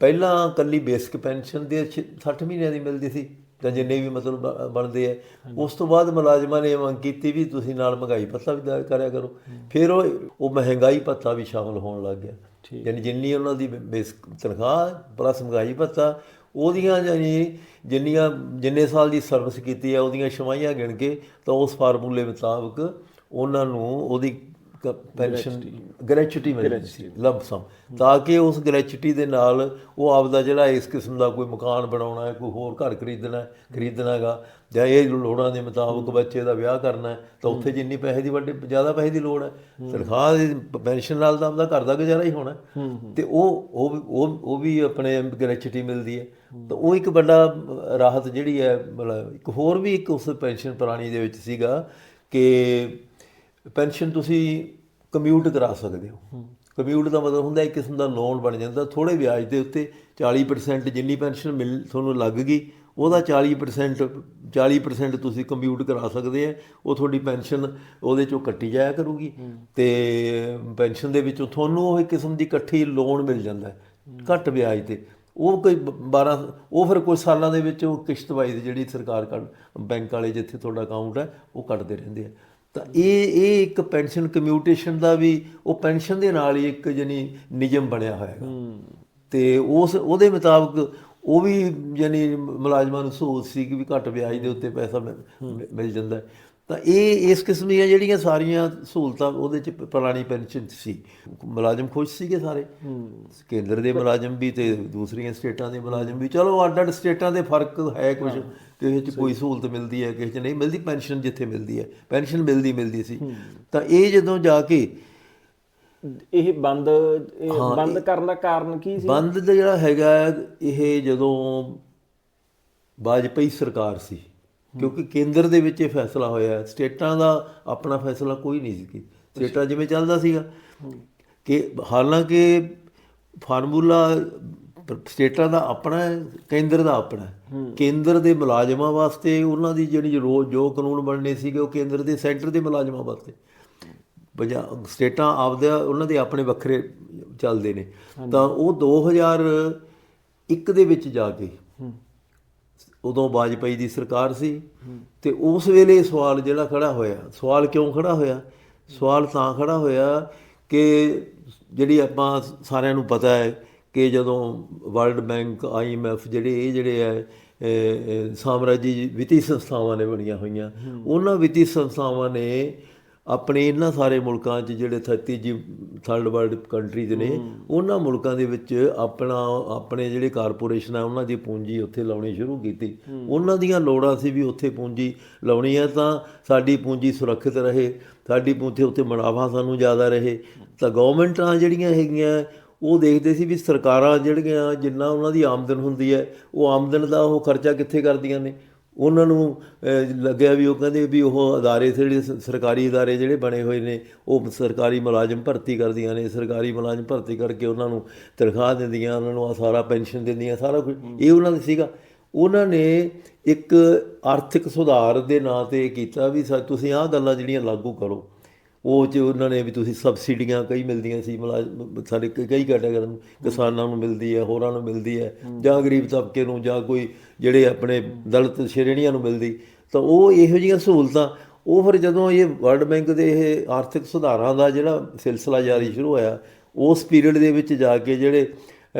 ਪਹਿਲਾਂ ਕੱਲੀ ਬੇਸਿਕ ਪੈਨਸ਼ਨ ਦੇ ਛ- 60 ਮਹੀਨਿਆਂ ਦੀ ਮਿਲਦੀ ਸੀ ਜਾਂ ਜਿੰਨੇ ਵੀ ਮਤਲਬ ਬਣਦੇ ਆ। ਉਸ ਤੋਂ ਬਾਅਦ ਮੁਲਾਜ਼ਮਾਂ ਨੇ ਮੰਗ ਕੀਤੀ ਵੀ ਤੁਸੀਂ ਨਾਲ ਮਹਿੰਗਾਈ ਭੱਤਾ ਵੀ ਦਾਇਰ ਕਰਿਆ ਕਰੋ। ਫਿਰ ਉਹ ਉਹ ਮਹਿੰਗਾਈ ਭੱਤਾ ਵੀ ਸ਼ਾਮਲ ਹੋਣ ਲੱਗ ਗਿਆ। ਯਾਨੀ ਜਿੰਨੀ ਉਹਨਾਂ ਦੀ ਬੇਸਿਕ ਤਨਖਾਹ ਪਲੱਸ ਮਹਿੰਗਾਈ ਭੱਤਾ ਉਹਦੀਆਂ ਯਾਨੀ ਜਿੰਨੀਆਂ, ਜਿੰਨੇ ਸਾਲ ਦੀ ਸਰਵਿਸ ਕੀਤੀ ਹੈ ਉਹਦੀਆਂ ਛਮਾਈਆਂ ਗਿਣ ਕੇ ਤਾਂ ਉਸ ਫਾਰਮੂਲੇ ਮੁਤਾਬਕ ਉਹਨਾਂ ਨੂੰ ਉਹਦੀ ਪੈਨਸ਼ਨ ਗ੍ਰੈਚੁਇਟੀ ਮਿਲਦੀ ਸੀ ਲੰਪ ਸਮ ਤਾਂ ਕਿ ਉਸ ਗ੍ਰੈਚੁਇਟੀ ਦੇ ਨਾਲ ਉਹ ਆਪਦਾ ਜਿਹੜਾ ਇਸ ਕਿਸਮ ਦਾ ਕੋਈ ਮਕਾਨ ਬਣਾਉਣਾ ਹੈ ਕੋਈ ਹੋਰ ਘਰ ਖਰੀਦਣਾ ਹੈ ਖਰੀਦਣਾ ਹੈਗਾ ਜਾਂ ਇਹ ਲੋੜਾਂ ਦੇ ਮੁਤਾਬਕ ਬੱਚੇ ਦਾ ਵਿਆਹ ਕਰਨਾ ਹੈ ਤਾਂ ਉੱਥੇ ਜਿੰਨੀ ਪੈਸੇ ਦੀ ਵੱਡੇ ਜ਼ਿਆਦਾ ਪੈਸੇ ਦੀ ਲੋੜ ਹੈ। ਤਨਖਾਹ ਦੀ ਪੈਨਸ਼ਨ ਨਾਲ ਤਾਂ ਆਪਦਾ ਘਰ ਦਾ ਗੁਜ਼ਾਰਾ ਹੀ ਹੋਣਾ। ਤੇ ਉਹ ਉਹ ਉਹ ਵੀ ਆਪਣੇ ਗ੍ਰੈਚੁਇਟੀ ਮਿਲਦੀ ਹੈ। ਤਾਂ ਉਹ ਇੱਕ ਵੱਡਾ ਰਾਹਤ ਜਿਹੜੀ ਹੈ ਮਤਲਬ ਇੱਕ ਹੋਰ ਵੀ ਇੱਕ ਉਸ ਪੈਨਸ਼ਨ ਪੁਰਾਣੀ ਦੇ ਵਿੱਚ ਸੀਗਾ ਕਿ ਪੈਨਸ਼ਨ ਤੁਸੀਂ ਕਮਿਊਟ ਕਰਾ ਸਕਦੇ ਹੋ। ਕਮਿਊਟ ਦਾ ਮਤਲਬ ਹੁੰਦਾ ਇੱਕ ਕਿਸਮ ਦਾ ਲੋਨ ਬਣ ਜਾਂਦਾ ਥੋੜੇ ਵਿਆਜ ਦੇ ਉੱਤੇ 40% ਜਿੰਨੀ ਪੈਨਸ਼ਨ ਮਿਲ ਤੁਹਾਨੂੰ ਲੱਗ ਗਈ ਉਹਦਾ 40% 40% ਤੁਸੀਂ ਕੰਪਿਊਟ ਕਰਾ ਸਕਦੇ ਆ। ਉਹ ਤੁਹਾਡੀ ਪੈਨਸ਼ਨ ਉਹਦੇ ਚੋਂ ਕੱਟੀ ਜਾਇਆ ਕਰੂਗੀ। ਤੇ ਪੈਨਸ਼ਨ ਦੇ ਵਿੱਚੋਂ ਤੁਹਾਨੂੰ ਉਹ ਇੱਕ ਕਿਸਮ ਦੀ ਇਕੱਠੀ ਲੋਨ ਮਿਲ ਜਾਂਦਾ ਘੱਟ ਵਿਆਜ ਤੇ। ਉਹ ਕੋਈ 12 ਉਹ ਫਿਰ ਕੁਝ ਸਾਲਾਂ ਦੇ ਵਿੱਚ ਉਹ ਕਿਸ਼ਤ ਵਾਈਜ਼ ਜਿਹੜੀ ਸਰਕਾਰ ਕੱਢ ਬੈਂਕ ਵਾਲੇ ਜਿੱਥੇ ਤੁਹਾਡਾ ਅਕਾਊਂਟ ਹੈ ਉਹ ਕੱਢਦੇ ਰਹਿੰਦੇ ਆ। ਤਾਂ ਇਹ ਇਹ ਇੱਕ ਪੈਨਸ਼ਨ ਕਮਿਊਟੇਸ਼ਨ ਦਾ ਵੀ ਉਹ ਪੈਨਸ਼ਨ ਦੇ ਨਾਲ ਹੀ ਇੱਕ ਜਣੀ ਨਿਯਮ ਬਣਿਆ ਹੋਇਆ ਹੈਗਾ। ਤੇ ਉਸ ਉਹਦੇ ਮੁਤਾਬਕ ਉਹ ਵੀ ਯਾਨੀ ਮੁਲਾਜ਼ਮਾਂ ਨੂੰ ਸਹੂਲਤ ਸੀ ਕਿ ਵੀ ਘੱਟ ਵਿਆਜ ਦੇ ਉੱਤੇ ਪੈਸਾ ਮਿਲ- ਮਿਲ ਜਾਂਦਾ। ਹੈ। ਤਾਂ ਇਹ ਇਸ ਕਿਸਮ ਦੀਆਂ ਜਿਹੜੀਆਂ ਸਾਰੀਆਂ ਸਹੂਲਤਾਂ ਉਹਦੇ ਚ ਪੁਰਾਣੀ ਪੈਨਸ਼ਨ ਸੀ। ਮੁਲਾਜ਼ਮ ਖੁਸ਼ ਸੀਗੇ ਸਾਰੇ। ਕੇਂਦਰ ਦੇ ਮੁਲਾਜ਼ਮ ਵੀ ਤੇ ਦੂਸਰੀਆਂ ਸਟੇਟਾਂ ਦੇ ਮੁਲਾਜ਼ਮ ਵੀ। ਚਲੋ ਅੱਡ ਅੱਡ ਸਟੇਟਾਂ ਦੇ ਫ਼ਰਕ ਹੈ ਕੁਝ ਕਿਸੇ 'ਚ ਕੋਈ ਸਹੂਲਤ ਮਿਲਦੀ ਹੈ ਕਿਸੇ 'ਚ ਨਹੀਂ। ਮਿਲਦੀ ਪੈਨਸ਼ਨ ਜਿੱਥੇ ਮਿਲਦੀ ਹੈ। ਪੈਨਸ਼ਨ ਮਿਲਦੀ ਮਿਲਦੀ ਸੀ। ਤਾਂ ਇਹ ਜਦੋਂ ਜਾ ਕੇ ਇਹ ਬੰਦ ਇਹ ਬੰਦ ਕਰਨ ਦਾ ਕਾਰਨ ਕੀ ਸੀ? ਬੰਦ ਦਾ ਜਿਹੜਾ ਹੈਗਾ ਇਹ ਜਦੋਂ ਵਾਜਪਈ ਸਰਕਾਰ ਸੀ। ਕਿਉਂਕਿ ਕੇਂਦਰ ਦੇ ਵਿੱਚ ਇਹ ਫੈਸਲਾ ਹੋਇਆ। ਸਟੇਟਾਂ ਦਾ ਆਪਣਾ ਫੈਸਲਾ ਕੋਈ ਨਹੀਂ ਸੀ ਸਟੇਟਾਂ ਜਿਵੇਂ ਚੱਲਦਾ ਸੀਗਾ। ਕਿ ਹਾਲਾਂਕਿ ਫਾਰਮੂਲਾ ਸਟੇਟਾਂ ਦਾ ਆਪਣਾ ਹੈ ਕੇਂਦਰ ਦਾ ਆਪਣਾ ਹੈ। ਕੇਂਦਰ ਦੇ ਮੁਲਾਜ਼ਮਾਂ ਵਾਸਤੇ ਉਹਨਾਂ ਦੀ ਜਿਹੜੀ ਰੋਜ਼ ਜੋ ਕਾਨੂੰਨ ਬਣਨੇ ਸੀਗੇ ਉਹ ਕੇਂਦਰ ਦੇ ਸੈਂਟਰ ਦੇ ਮੁਲਾਜ਼ਮਾਂ ਵਾਸਤੇ। ਪੰਜਾਬ ਸਟੇਟਾਂ ਆਪਦੇ ਉਹਨਾਂ ਦੇ ਆਪਣੇ ਵੱਖਰੇ ਚੱਲਦੇ ਨੇ। ਤਾਂ ਉਹ 2001 ਦੇ ਵਿੱਚ ਜਾ ਕੇ ਉਦੋਂ ਵਾਜਪਈ ਦੀ ਸਰਕਾਰ ਸੀ ਤੇ ਉਸ ਵੇਲੇ ਸਵਾਲ ਜਿਹੜਾ ਖੜਾ ਹੋਇਆ ਸਵਾਲ ਕਿਉਂ ਖੜਾ ਹੋਇਆ? ਸਵਾਲ ਤਾਂ ਖੜਾ ਹੋਇਆ ਕਿ ਜਿਹੜੀ ਆਪਾਂ ਸਾਰਿਆਂ ਨੂੰ ਪਤਾ ਹੈ ਕਿ ਜਦੋਂ ਵਰਲਡ ਬੈਂਕ ਆਈਐਮਐਫ ਜਿਹੜੇ ਇਹ ਜਿਹੜੇ ਹੈ ਸਾਮਰਾਜੀ ਵਿੱਤੀ ਸੰਸਥਾਵਾਂ ਨੇ ਬਣੀਆਂ ਹੋਈਆਂ ਉਹਨਾਂ ਵਿੱਤੀ ਸੰਸਥਾਵਾਂ ਨੇ ਆਪਣੇ ਇਹਨਾਂ ਸਾਰੇ ਮੁਲਕਾਂ 'ਚ ਜਿਹੜੇ 33 ਜੀ ਥਰਡ ਵਰਲਡ ਕੰਟਰੀਜ਼ ਨੇ ਉਹਨਾਂ ਮੁਲਕਾਂ ਦੇ ਵਿੱਚ ਆਪਣਾ ਆਪਣੇ ਜਿਹੜੇ ਕਾਰਪੋਰੇਸ਼ਨ ਆ ਉਹਨਾਂ ਦੀ ਪੂੰਜੀ ਉੱਥੇ ਲਾਉਣੀ ਸ਼ੁਰੂ ਕੀਤੀ। ਉਹਨਾਂ ਦੀਆਂ ਲੋੜਾਂ ਸੀ ਵੀ ਉੱਥੇ ਪੂੰਜੀ ਲਾਉਣੀ ਹੈ ਤਾਂ ਸਾਡੀ ਪੂੰਜੀ ਸੁਰੱਖਿਅਤ ਰਹੇ ਸਾਡੀ ਪੂੰਜੀ ਉੱਥੇ ਮੁਨਾਫਾ ਸਾਨੂੰ ਜ਼ਿਆਦਾ ਰਹੇ। ਤਾਂ ਗਵਰਨਮੈਂਟਾਂ ਜਿਹੜੀਆਂ ਹੈਗੀਆਂ ਉਹ ਦੇਖਦੇ ਸੀ ਵੀ ਸਰਕਾਰਾਂ ਜਿਹੜੀਆਂ ਜਿੰਨਾ ਉਹਨਾਂ ਦੀ ਆਮਦਨ ਹੁੰਦੀ ਹੈ ਉਹ ਆਮਦਨ ਦਾ ਉਹ ਖਰਚਾ ਕਿੱਥੇ ਕਰਦੀਆਂ ਨੇ? ਉਹਨਾਂ ਨੂੰ ਲੱਗਿਆ ਵੀ ਉਹ ਕਹਿੰਦੇ ਵੀ ਉਹ ਅਦਾਰੇ ਜਿਹੜੇ ਸਰਕਾਰੀ ਅਦਾਰੇ ਜਿਹੜੇ ਬਣੇ ਹੋਏ ਨੇ ਉਹ ਸਰਕਾਰੀ ਮੁਲਾਜ਼ਮ ਭਰਤੀ ਕਰਦੀਆਂ ਨੇ ਸਰਕਾਰੀ ਮੁਲਾਜ਼ਮ ਭਰਤੀ ਕਰਕੇ ਉਹਨਾਂ ਨੂੰ ਤਨਖਾਹ ਦਿੰਦੀਆਂ ਉਹਨਾਂ ਨੂੰ ਸਾਰਾ ਪੈਨਸ਼ਨ ਦਿੰਦੀਆਂ ਸਾਰਾ ਕੁਝ। ਇਹ ਉਹਨਾਂ ਦਾ ਸੀਗਾ। ਉਹਨਾਂ ਨੇ ਇੱਕ ਆਰਥਿਕ ਸੁਧਾਰ ਦੇ ਨਾਂ ਤੇ ਕੀਤਾ ਵੀ ਤੁਸੀਂ ਆਹ ਗੱਲਾਂ ਜਿਹੜੀਆਂ ਲਾਗੂ ਕਰੋ। ਉਹ ਚ ਉਹਨਾਂ ਨੇ ਵੀ ਤੁਸੀਂ ਸਬਸਿਡੀਆਂ ਕਈ ਮਿਲਦੀਆਂ ਸੀ ਮੁਲਾਜ਼ਮ ਸਾਡੇ ਕਈ ਕੈਟਾਗਰੀ ਨੂੰ ਕਿਸਾਨਾਂ ਨੂੰ ਮਿਲਦੀ ਹੈ ਹੋਰਾਂ ਨੂੰ ਮਿਲਦੀ ਹੈ ਜਾਂ ਗਰੀਬ ਤਬਕੇ ਨੂੰ ਜਾਂ ਕੋਈ ਜਿਹੜੇ ਆਪਣੇ ਦਲਿਤ ਸ਼੍ਰੇਣੀਆਂ ਨੂੰ ਮਿਲਦੀ। ਤਾਂ ਉਹ ਇਹੋ ਜਿਹੀਆਂ ਸਹੂਲਤਾਂ ਉਹ ਫਿਰ ਜਦੋਂ ਇਹ ਵਰਲਡ ਬੈਂਕ ਦੇ ਇਹ ਆਰਥਿਕ ਸੁਧਾਰਾਂ ਦਾ ਜਿਹੜਾ ਸਿਲਸਿਲਾ ਜਾਰੀ ਸ਼ੁਰੂ ਹੋਇਆ ਉਸ ਪੀਰੀਅਡ ਦੇ ਵਿੱਚ ਜਾ ਕੇ ਜਿਹੜੇ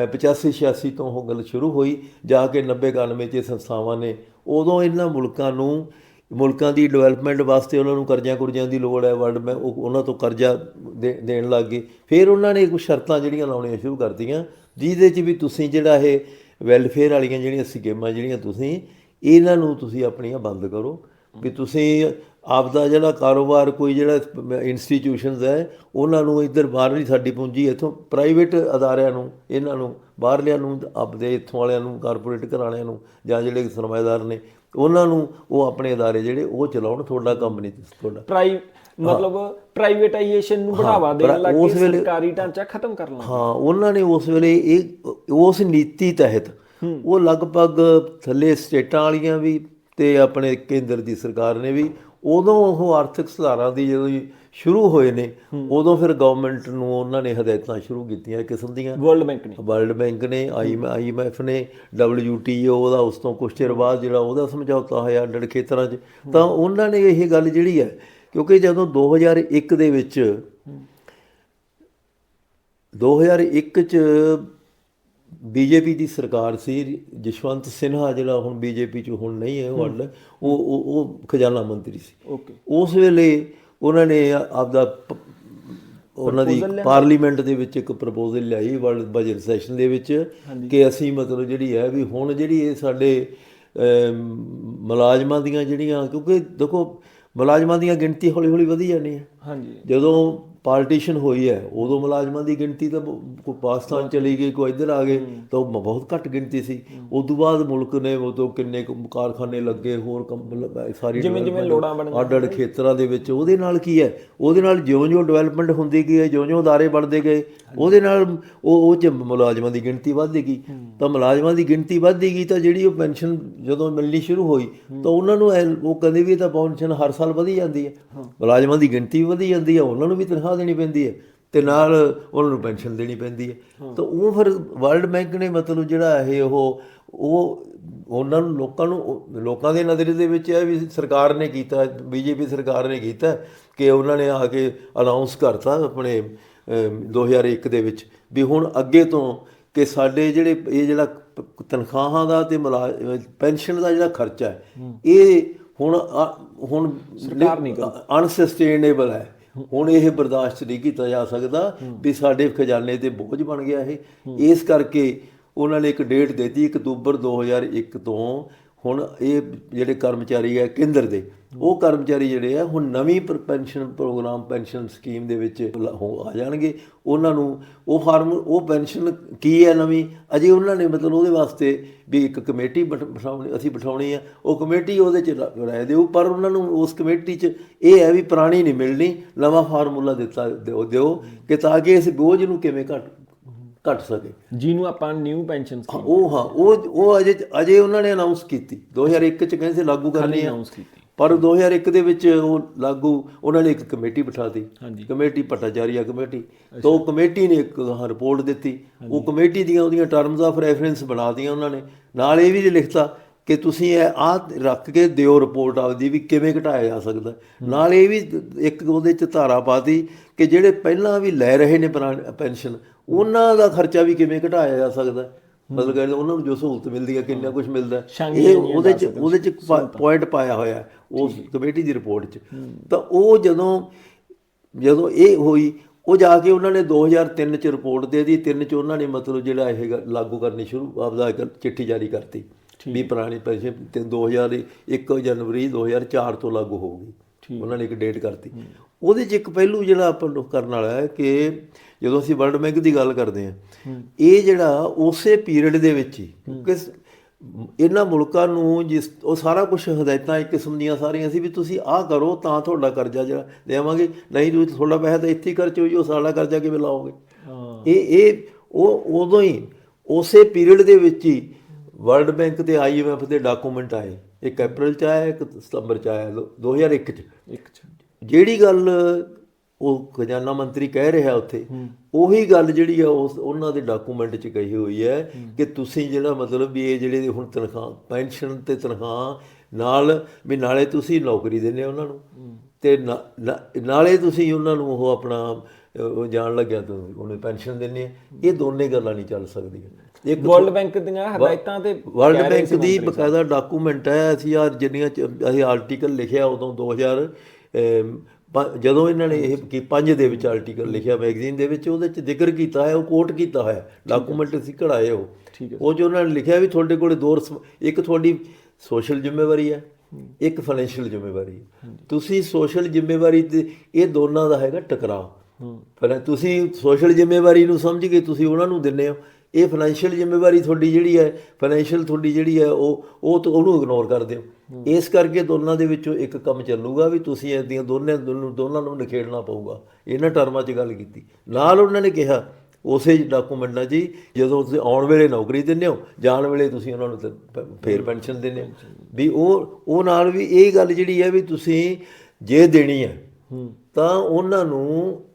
85 86 ਤੋਂ ਉਹ ਗੱਲ ਸ਼ੁਰੂ ਹੋਈ ਜਾ ਕੇ 90 91 ਚ ਇਹ ਸੰਸਥਾਵਾਂ ਨੇ ਉਦੋਂ ਇਹਨਾਂ ਮੁਲਕਾਂ ਨੂੰ ਮੁਲਕਾਂ ਦੀ ਡਿਵੈਲਪਮੈਂਟ ਵਾਸਤੇ ਉਹਨਾਂ ਨੂੰ ਕਰਜ਼ਿਆਂ ਕੁਰਜ਼ਿਆਂ ਦੀ ਲੋੜ ਹੈ, ਵਰਲਡ ਮੈਂ ਉਹ ਉਹਨਾਂ ਤੋਂ ਕਰਜ਼ਾ ਦੇ- ਦੇਣ ਲੱਗ ਗਏ। ਫਿਰ ਉਹਨਾਂ ਨੇ ਕੁਝ ਸ਼ਰਤਾਂ ਜਿਹੜੀਆਂ ਲਾਉਣੀਆਂ ਸ਼ੁਰੂ ਕਰਤੀਆਂ, ਜਿਹਦੇ 'ਚ ਵੀ ਤੁਸੀਂ ਜਿਹੜਾ ਇਹ ਵੈਲਫੇਅਰ ਵਾਲੀਆਂ ਜਿਹੜੀਆਂ ਸਕੀਮਾਂ ਜਿਹੜੀਆਂ ਤੁਸੀਂ, ਇਹਨਾਂ ਨੂੰ ਤੁਸੀਂ ਆਪਣੀਆਂ ਬੰਦ ਕਰੋ। ਵੀ ਤੁਸੀਂ ਆਪਦਾ ਜਿਹੜਾ ਕਾਰੋਬਾਰ, ਕੋਈ ਜਿਹੜਾ ਇੰਸਟੀਟਿਊਸ਼ਨਸ ਹੈ, ਉਹਨਾਂ ਨੂੰ ਇੱਧਰ ਬਾਹਰਲੀ ਸਾਡੀ ਪੂੰਜੀ ਇੱਥੋਂ ਪ੍ਰਾਈਵੇਟ ਅਦਾਰਿਆਂ ਨੂੰ, ਇਹਨਾਂ ਨੂੰ, ਬਾਹਰਲਿਆਂ ਨੂੰ, ਆਪਦੇ ਇੱਥੋਂ ਵਾਲਿਆਂ ਨੂੰ ਕਾਰਪੋਰੇਟ ਘਰਾਣਿਆਂ ਨੂੰ, ਜਾਂ ਜਿਹੜੇ ਸਰਮਾਏਦਾਰ ਨੇ ਉਹਨਾਂ ਨੂੰ ਉਹ ਆਪਣੇ ਅਦਾਰੇ ਜਿਹੜੇ ਉਹ ਚਲਾਉਣ ਤੁਹਾਡਾ ਕੰਮ ਨਹੀਂ ਤੁਹਾਡਾ। ਪ੍ਰਾਈ ਮਤਲਬ ਪ੍ਰਾਈਵੇਟਾਈਜੇਸ਼ਨ ਨੂੰ ਬੜਾਵਾ ਦੇਣ ਲੱਗ ਕੇ ਸਰਕਾਰੀ ਢਾਂਚਾ ਖਤਮ ਕਰਨ ਲੱਗ ਹਾਂ ਉਹਨਾਂ ਨੇ ਉਸ ਵੇਲੇ ਇਹ ਉਸ ਨੀਤੀ ਤਹਿਤ ਉਹ ਲਗਭਗ ਥੱਲੇ ਸਟੇਟਾਂ ਵਾਲੀਆਂ ਵੀ ਤੇ ਆਪਣੇ ਕੇਂਦਰ ਦੀ ਸਰਕਾਰ ਨੇ ਵੀ ਉਦੋਂ ਉਹ ਆਰਥਿਕ ਸੁਧਾਰਾਂ ਦੀ ਜਦੋਂ ਸ਼ੁਰੂ ਹੋਏ ਨੇ ਉਦੋਂ ਫਿਰ ਗਵਰਨਮੈਂਟ ਨੂੰ ਉਹਨਾਂ ਨੇ ਹਦਾਇਤਾਂ ਸ਼ੁਰੂ ਕੀਤੀਆਂ ਕਿਸਮ ਦੀਆਂ? ਵਰਲਡ ਬੈਂਕ ਨੇ। ਵਰਲਡ ਬੈਂਕ ਨੇ ਆਈਐਮਐਫ ਨੇ WTO ਉਹਦਾ ਉਸ ਤੋਂ ਕੁਛ ਚਿਰ ਬਾਅਦ ਜਿਹੜਾ ਉਹਦਾ ਸਮਝੌਤਾ ਹੋਇਆ ਅੰਡਰ ਖੇਤਰਾਂ 'ਚ। ਤਾਂ ਉਹਨਾਂ ਨੇ ਇਹ ਗੱਲ ਜਿਹੜੀ ਹੈ ਕਿਉਂਕਿ ਜਦੋਂ 2001 ਦੇ ਵਿੱਚ 2001 ਚ ਬੀਜੇਪੀ ਦੀ ਸਰਕਾਰ ਸੀ ਜਸ਼ਵੰਤ ਸਿਨਹਾ ਜਿਹੜਾ ਹੁਣ ਬੀਜੇਪੀ ਚ ਹੁਣ ਨਹੀਂ ਹੈ ਉਹ ਉਹ ਉਹ ਖਜ਼ਾਨਾ ਮੰਤਰੀ ਸੀ। ਓਕੇ। ਉਸ ਵੇਲੇ ਉਹਨਾਂ ਨੇ ਆਪਦਾ ਉਹਨਾਂ ਦੀ ਪਾਰਲੀਮੈਂਟ ਦੇ ਵਿੱਚ ਇੱਕ ਪ੍ਰਪੋਜ਼ਲ ਲਿਆਈ ਵਰਲਡ ਬਜਟ ਸੈਸ਼ਨ ਦੇ ਵਿੱਚ ਕਿ ਅਸੀਂ ਮਤਲਬ ਜਿਹੜੀ ਹੈ ਵੀ ਹੁਣ ਜਿਹੜੀ ਇਹ ਸਾਡੇ ਮੁਲਾਜ਼ਮਾਂ ਦੀਆਂ ਜਿਹੜੀਆਂ ਕਿਉਂਕਿ ਦੇਖੋ ਮੁਲਾਜ਼ਮਾਂ ਦੀਆਂ ਗਿਣਤੀ ਹੌਲੀ ਹੌਲੀ ਵਧੀ ਜਾਣੀ ਹੈ। ਹਾਂਜੀ। ਜਦੋਂ ਪਾਰਟੀਸ਼ਨ ਹੋਈ ਹੈ ਉਦੋਂ ਮੁਲਾਜ਼ਮਾਂ ਦੀ ਗਿਣਤੀ ਤਾਂ ਕੋਈ ਪਾਕਿਸਤਾਨ ਚਲੀ ਗਈ ਕੋਈ ਇੱਧਰ ਆ ਗਏ ਤਾਂ ਉਹ ਬਹੁਤ ਘੱਟ ਗਿਣਤੀ ਸੀ। ਉਸ ਤੋਂ ਬਾਅਦ ਮੁਲਕ ਨੇ ਤੋਂ ਕਿੰਨੇ ਕੁ ਕਾਰਖਾਨੇ ਲੱਗੇ ਹੋਰ ਸਾਰੀ ਜਿਵੇਂ ਜਿਵੇਂ ਲੋੜਾਂ ਬਣੀਆਂ ਅੱਡ ਅੱਡ ਖੇਤਰਾਂ ਦੇ ਵਿੱਚ ਉਹਦੇ ਨਾਲ ਕੀ ਹੈ? ਉਹਦੇ ਨਾਲ ਜਿਉਂ-ਜਿਉਂ ਡਿਵੈਲਪਮੈਂਟ ਹੁੰਦੀ ਗਈ ਹੈ ਜਿਉਂ-ਜਿਉਂ ਅਦਾਰੇ ਬਣਦੇ ਗਏ ਉਹਦੇ ਨਾਲ ਉਹ ਉਹ ਚ ਮੁਲਾਜ਼ਮਾਂ ਦੀ ਗਿਣਤੀ ਵੱਧਦੀ ਗਈ। ਤਾਂ ਮੁਲਾਜ਼ਮਾਂ ਦੀ ਗਿਣਤੀ ਵੱਧਦੀ ਗਈ ਤਾਂ ਜਿਹੜੀ ਉਹ ਪੈਨਸ਼ਨ ਜਦੋਂ ਮਿਲਣੀ ਸ਼ੁਰੂ ਹੋਈ ਤਾਂ ਉਹਨਾਂ ਨੂੰ ਉਹ ਕਹਿੰਦੇ ਵੀ ਇਹ ਤਾਂ ਪੈਨਸ਼ਨ ਹਰ ਸਾਲ ਵਧੀ ਜਾਂਦੀ ਹੈ। ਮੁਲਾਜ਼ਮਾਂ ਦੀ ਗਿਣਤੀ ਵਧੀ ਜਾਂਦੀ ਹੈ ਉਹਨਾਂ ਨੂੰ ਵੀ ਤਨਖਾਹ ਦੇਣੀ ਪੈਂਦੀ ਹੈ ਤੇ ਨਾਲ ਉਹਨਾਂ ਨੂੰ ਪੈਨਸ਼ਨ ਦੇਣੀ ਪੈਂਦੀ ਹੈ। ਤਾਂ ਉਹ ਫਿਰ ਵਰਲਡ ਬੈਂਕ ਨੇ ਮਤਲਬ ਜਿਹੜਾ ਇਹ ਉਹ ਉਹ ਉਹਨਾਂ ਨੂੰ ਲੋਕਾਂ ਨੂੰ ਲੋਕਾਂ ਦੇ ਨਜ਼ਰ ਦੇ ਵਿੱਚ ਇਹ ਵੀ ਸਰਕਾਰ ਨੇ ਕੀਤਾ ਬੀਜੇਪੀ ਸਰਕਾਰ ਨੇ ਕੀਤਾ ਕਿ ਉਹਨਾਂ ਨੇ ਆ ਕੇ ਅਨਾਉਂਸ ਕਰਤਾ ਆਪਣੇ ਅਮ, 2001 ਦੇ ਵਿੱਚ ਵੀ ਹੁਣ ਅੱਗੇ ਤੋਂ ਕਿ ਸਾਡੇ ਜਿਹੜੇ ਇਹ ਜਿਹੜਾ ਤਨਖਾਹਾਂ ਦਾ ਤੇ ਪੈਨਸ਼ਨ ਦਾ ਜਿਹੜਾ ਖਰਚਾ ਹੈ ਇਹ ਹੁਣ ਹੁਣ ਸਰਕਾਰ ਨਹੀਂ ਅਨਸਸਟੇਨੇਬਲ ਹੈ। ਹੁਣ ਇਹ ਬਰਦਾਸ਼ਤ ਨਹੀਂ ਕੀਤਾ ਜਾ ਸਕਦਾ ਵੀ ਸਾਡੇ ਖਜ਼ਾਨੇ ਤੇ ਬੋਝ ਬਣ ਗਿਆ ਇਹ। ਇਸ ਕਰਕੇ ਉਹਨਾਂ ਨੇ ਇੱਕ ਡੇਟ ਦਿੱਤੀ ਅਕਤੂਬਰ 2001 ਤੋਂ ਹੁਣ ਇਹ ਜਿਹੜੇ ਕਰਮਚਾਰੀ ਹੈ ਕੇਂਦਰ ਦੇ, ਉਹ ਕਰਮਚਾਰੀ ਜਿਹੜੇ ਆ, ਹੁਣ ਨਵੀਂ ਪ- ਪੈਨਸ਼ਨ ਪ੍ਰੋਗਰਾਮ, ਪੈਨਸ਼ਨ ਸਕੀਮ ਦੇ ਵਿੱਚ ਲ- ਹੋ- ਆ ਜਾਣਗੇ। ਉਹਨਾਂ ਨੂੰ ਉਹ ਫਾਰਮ, ਉਹ ਪੈਨਸ਼ਨ ਕੀ ਹੈ ਨਵੀਂ? ਅਜੇ ਉਹਨਾਂ ਨੇ ਮਤਲਬ ਉਹਦੇ ਵਾਸਤੇ ਵੀ ਇੱਕ ਕਮੇਟੀ ਬਿਠਾਉਣੀ, ਅਸੀਂ ਬਿਠਾਉਣੀ ਆ। ਉਹ ਕਮੇਟੀ ਉਹਦੇ ਚ ਰ- ਰਾਏ ਦੇਊ ਪਰ ਉਹਨਾਂ ਨੂੰ ਉਸ ਕਮੇਟੀ ਚ ਇਹ ਹੈ ਵੀ ਪੁਰਾਣੀ ਨਹੀਂ ਮਿਲਣੀ, ਨਵਾਂ ਫਾਰਮੂਲਾ ਦਿੱਤਾ ਦਿਓ ਦਿਓ ਕਿ ਤਾਂ ਕਿ ਇਸ ਬੋਝ ਨੂੰ ਕਿਵੇਂ ਘਟ ਘਟ ਸਕੇ। ਜਿਹਨੂੰ ਆਪਾਂ ਨਿਊ ਪੈਨਸ਼ਨ ਉਹ ਹਾਂ ਉਹ ਉਹ ਅਜੇ ਅਜੇ ਉਹਨਾਂ ਨੇ ਅਨਾਉਂਸ ਕੀਤੀ। 2001 ਚ ਕਹਿੰਦੇ ਸੀ ਲਾਗੂ ਕਰਨੀ ਹੈ ਅਨਾਉਂਸ ਕੀਤੀ। ਪਰ 2001 ਦੇ ਵਿੱਚ ਉਹ ਲਾਗੂ ਉਹਨਾਂ ਨੇ ਇੱਕ ਕਮੇਟੀ ਬਿਠਾਤੀ ਹਾਂਜੀ। Committee Bhattacharya committee. ਤਾਂ ਕਮੇਟੀ ਨੇ ਇੱਕ ਰਿਪੋਰਟ ਦਿੱਤੀ। ਉਹ ਕਮੇਟੀ ਦੀਆਂ ਉਹਦੀਆਂ ਟਰਮਸ ਆਫ ਰੈਫਰੈਂਸ ਬਣਾਤੀਆਂ ਉਹਨਾਂ ਨੇ। ਨਾਲ ਇਹ ਵੀ ਲਿਖਤਾ ਕਿ ਤੁਸੀਂ ਇਹ ਆ ਰੱਖ ਕੇ ਦਿਓ ਰਿਪੋਰਟ ਆਪਦੀ ਵੀ ਕਿਵੇਂ ਘਟਾਇਆ ਜਾ ਸਕਦਾ। ਨਾਲ ਇਹ ਵੀ ਇੱਕ ਉਹਦੇ ਚ ਧਾਰਾ ਪਾਤੀ ਕਿ ਜਿਹੜੇ ਪਹਿਲਾਂ ਵੀ ਲੈ ਰਹੇ ਨੇ ਪੈਨਸ਼ਨ ਉਹਨਾਂ ਦਾ ਖਰਚਾ ਵੀ ਕਿਵੇਂ ਘਟਾਇਆ ਜਾ ਸਕਦਾ ਮਤਲਬ ਕਹਿੰਦੇ ਉਹਨਾਂ ਨੂੰ ਜੋ ਸਹੂਲਤ ਮਿਲਦੀ ਹੈ ਕਿੰਨਾ ਕੁਝ ਮਿਲਦਾ ਇਹ ਉਹਦੇ ਚ ਉਹਦੇ ਚ ਪੁਆਇੰਟ ਪਾਇਆ ਹੋਇਆ ਹੈ ਉਸ ਕਮੇਟੀ ਦੀ ਰਿਪੋਰਟ 'ਚ। ਤਾਂ ਉਹ ਜਦੋਂ ਜਦੋਂ ਇਹ ਹੋਈ ਉਹ ਜਾ ਕੇ ਉਹਨਾਂ ਨੇ 2003 ਚ ਰਿਪੋਰਟ ਦੇ ਦਿੱਤੀ। ਤਿੰਨ ਚ ਉਹਨਾਂ ਨੇ ਮਤਲਬ ਜਿਹੜਾ ਇਹ ਲਾਗੂ ਕਰਨੀ ਸ਼ੁਰੂ ਆਪਦਾ ਚਿੱਠੀ ਜਾਰੀ ਕਰਤੀ ਵੀ ਪੁਰਾਣੀ ਪੈਸੇ ਤੇ 2001 ਜਨਵਰੀ 2004 ਤੋਂ ਲਾਗੂ ਹੋਊਗੀ ਉਹਨਾਂ ਨੇ ਇੱਕ ਡੇਟ ਕਰਤੀ। ਉਹਦੇ 'ਚ ਇੱਕ ਪਹਿਲੂ ਜਿਹੜਾ ਆਪਾਂ ਨੂੰ ਕਰਨ ਵਾਲਾ ਹੈ ਕਿ ਜਦੋਂ ਅਸੀਂ ਵਰਲਡ ਬੈਂਕ ਦੀ ਗੱਲ ਕਰਦੇ ਹਾਂ ਇਹ ਜਿਹੜਾ ਉਸੇ ਪੀਰੀਅਡ ਦੇ ਵਿੱਚ ਹੀ ਕਿਉਂਕਿ ਸ- ਇਹਨਾਂ ਮੁਲਕਾਂ ਨੂੰ ਜਿਸ ਉਹ ਸਾਰਾ ਕੁਝ ਹਦਾਇਤਾਂ ਇੱਕ ਕਿਸਮ ਦੀਆਂ ਸਾਰੀਆਂ ਸੀ ਵੀ ਤੁਸੀਂ ਆਹ ਕਰੋ ਤਾਂ ਤੁਹਾਡਾ ਕਰਜ਼ਾ ਜਿਹੜਾ ਦੇਵਾਂਗੇ ਨਹੀਂ ਤੁਸੀਂ ਤੁਹਾਡਾ ਪੈਸਾ ਤਾਂ ਇੱਥੇ ਹੀ ਖਰਚ ਹੋਈ ਉਹ ਸਾਡਾ ਕਰਜ਼ਾ ਕਿਵੇਂ ਲਾਓਗੇ? ਹਾਂ। ਇਹ ਇਹ ਉਹ ਉਦੋਂ ਹੀ ਉਸੇ ਪੀਰੀਅਡ ਦੇ ਵਿੱਚ ਹੀ ਵਰਲਡ ਬੈਂਕ ਤੇ ਆਈਐਮਐਫ ਦੇ ਡਾਕੂਮੈਂਟ ਆਏ। ਇੱਕ ਅਪ੍ਰੈਲ ਚ ਆਇਆ ਇੱਕ ਸਤੰਬਰ ਚ ਆਇਆ ਦੋ- 2001 ਚ। ਇੱਕ ਚ। ਜਿਹੜੀ ਗੱਲ ਉਹ ਖਜ਼ਾਨਾ ਮੰਤਰੀ ਕਹਿ ਰਿਹਾ ਉੱਥੇ ਉਹੀ ਗੱਲ ਜਿਹੜੀ ਆ ਉਸ ਉਹਨਾਂ ਦੇ ਡਾਕੂਮੈਂਟ 'ਚ ਕਹੀ ਹੋਈ ਹੈ ਕਿ ਤੁਸੀਂ ਜਿਹੜਾ ਮਤਲਬ ਵੀ ਇਹ ਜਿਹੜੇ ਹੁਣ ਤਨਖਾਹ ਪੈਨਸ਼ਨ ਤੇ ਤਨਖਾਹ ਨਾਲ ਵੀ ਨਾਲੇ ਤੁਸੀਂ ਨੌਕਰੀ ਦਿੰਦੇ ਉਹਨਾਂ ਨੂੰ। ਤੇ ਨਾਲੇ ਤੁਸੀਂ ਉਹਨਾਂ ਨੂੰ ਉਹ ਆਪਣਾ ਉਹ ਜਾਣ ਲੱਗਿਆ ਤਾਂ ਉਹਨੂੰ ਪੈਨਸ਼ਨ ਦਿੰਦੇ ਆ ਇਹ ਦੋਨੇ ਗੱਲਾਂ ਨਹੀਂ ਚੱਲ ਸਕਦੀਆਂ। ਇੱਕ ਵਰਲਡ ਬੈਂਕ ਦੀਆਂ ਹਦਾਇਤਾਂ ਤੇ ਵਰਲਡ ਬੈਂਕ ਦੀ ਬਕਾਇਦਾ ਡਾਕੂਮੈਂਟ ਹੈ ਅਸੀਂ ਆ ਜਿੰਨੀਆਂ ਅਸੀਂ ਆਰਟੀਕਲ ਲਿਖਿਆ ਉਦੋਂ 2000 ਅਮ, ਪ- ਜਦੋਂ ਇਹਨਾਂ ਨੇ ਇਹ ਕੀ ਪੰਜ ਦੇ ਵਿੱਚ ਆਰਟੀਕਲ ਲਿਖਿਆ ਮੈਗਜ਼ੀਨ ਦੇ ਵਿੱਚ ਉਹਦੇ ਚ ਜ਼ਿਕਰ ਕੀਤਾ ਹੈ ਉਹ ਕੋਟ ਕੀਤਾ ਹੋਇਆ ਡਾਕੂਮੈਂਟ ਅਸੀਂ ਕਢਾਏ ਉਹ। ਠੀਕ ਹੈ। ਉਹ ਜੋ ਉਹਨਾਂ ਨੇ ਲਿਖਿਆ ਵੀ ਤੁਹਾਡੇ ਕੋਲੇ ਦੋ ਇੱਕ ਤੁਹਾਡੀ ਸੋਸ਼ਲ ਜ਼ਿੰਮੇਵਾਰੀ ਹੈ ਇੱਕ ਫਾਈਨੈਂਸ਼ੀਅਲ ਜ਼ਿੰਮੇਵਾਰੀ ਹੈ। ਤੁਸੀਂ ਸੋਸ਼ਲ ਜ਼ਿੰਮੇਵਾਰੀ ਤੇ ਇਹ ਦੋਨਾਂ ਦਾ ਹੈਗਾ ਟਕਰਾਅ। ਪਰ ਤੁਸੀਂ ਸੋਸ਼ਲ ਜ਼ਿੰਮੇਵਾਰੀ ਨੂੰ ਸਮਝ ਕੇ ਤੁਸੀਂ ਉਹਨਾਂ ਨੂੰ ਦਿੰਦੇ ਹੋ। ਇਹ ਫਾਈਨੈਂਸ਼ੀਅਲ ਜ਼ਿੰਮੇਵਾਰੀ ਤੁਹਾਡੀ ਜਿਹੜੀ ਹੈ ਫਾਈਨੈਂਸ਼ੀਅਲ ਤੁਹਾਡੀ ਜਿਹੜੀ ਹੈ ਉਹ ਉਹ ਤੋਂ ਉਹਨੂੰ ਇਗਨੋਰ ਕਰਦੇ ਹੋ। ਇਸ ਕਰਕੇ ਦੋਨਾਂ ਦੇ ਵਿੱਚੋਂ ਇੱਕ ਕੰਮ ਚੱਲੂਗਾ ਵੀ ਤੁਸੀਂ ਇਹਦੀਆਂ ਦੋਨੇ ਦੋਨੋਂ ਦੋਨਾਂ ਨੂੰ ਨਿਖੇੜਨਾ ਪਊਗਾ। ਇਹਨਾਂ ਟਰਮਾਂ 'ਚ ਗੱਲ ਕੀਤੀ। ਨਾਲ ਉਹਨਾਂ ਨੇ ਕਿਹਾ ਉਸੇ ਡਾਕੂਮੈਂਟਾਂ 'ਚ ਜਦੋਂ ਤੁਸੀਂ ਆਉਣ ਵੇਲੇ ਨੌਕਰੀ ਦਿੰਦੇ ਹੋ ਜਾਣ ਵੇਲੇ ਤੁਸੀਂ ਉਹਨਾਂ ਨੂੰ ਫੇਰ ਪੈਨਸ਼ਨ ਦਿੰਦੇ ਹੋ। ਵੀ ਉਹ ਉਹ ਨਾਲ ਵੀ ਇਹ ਗੱਲ ਜਿਹੜੀ ਹੈ ਵੀ ਤੁਸੀਂ ਜੇ ਦੇਣੀ ਹੈ ਤਾਂ ਉਹਨਾਂ ਨੂੰ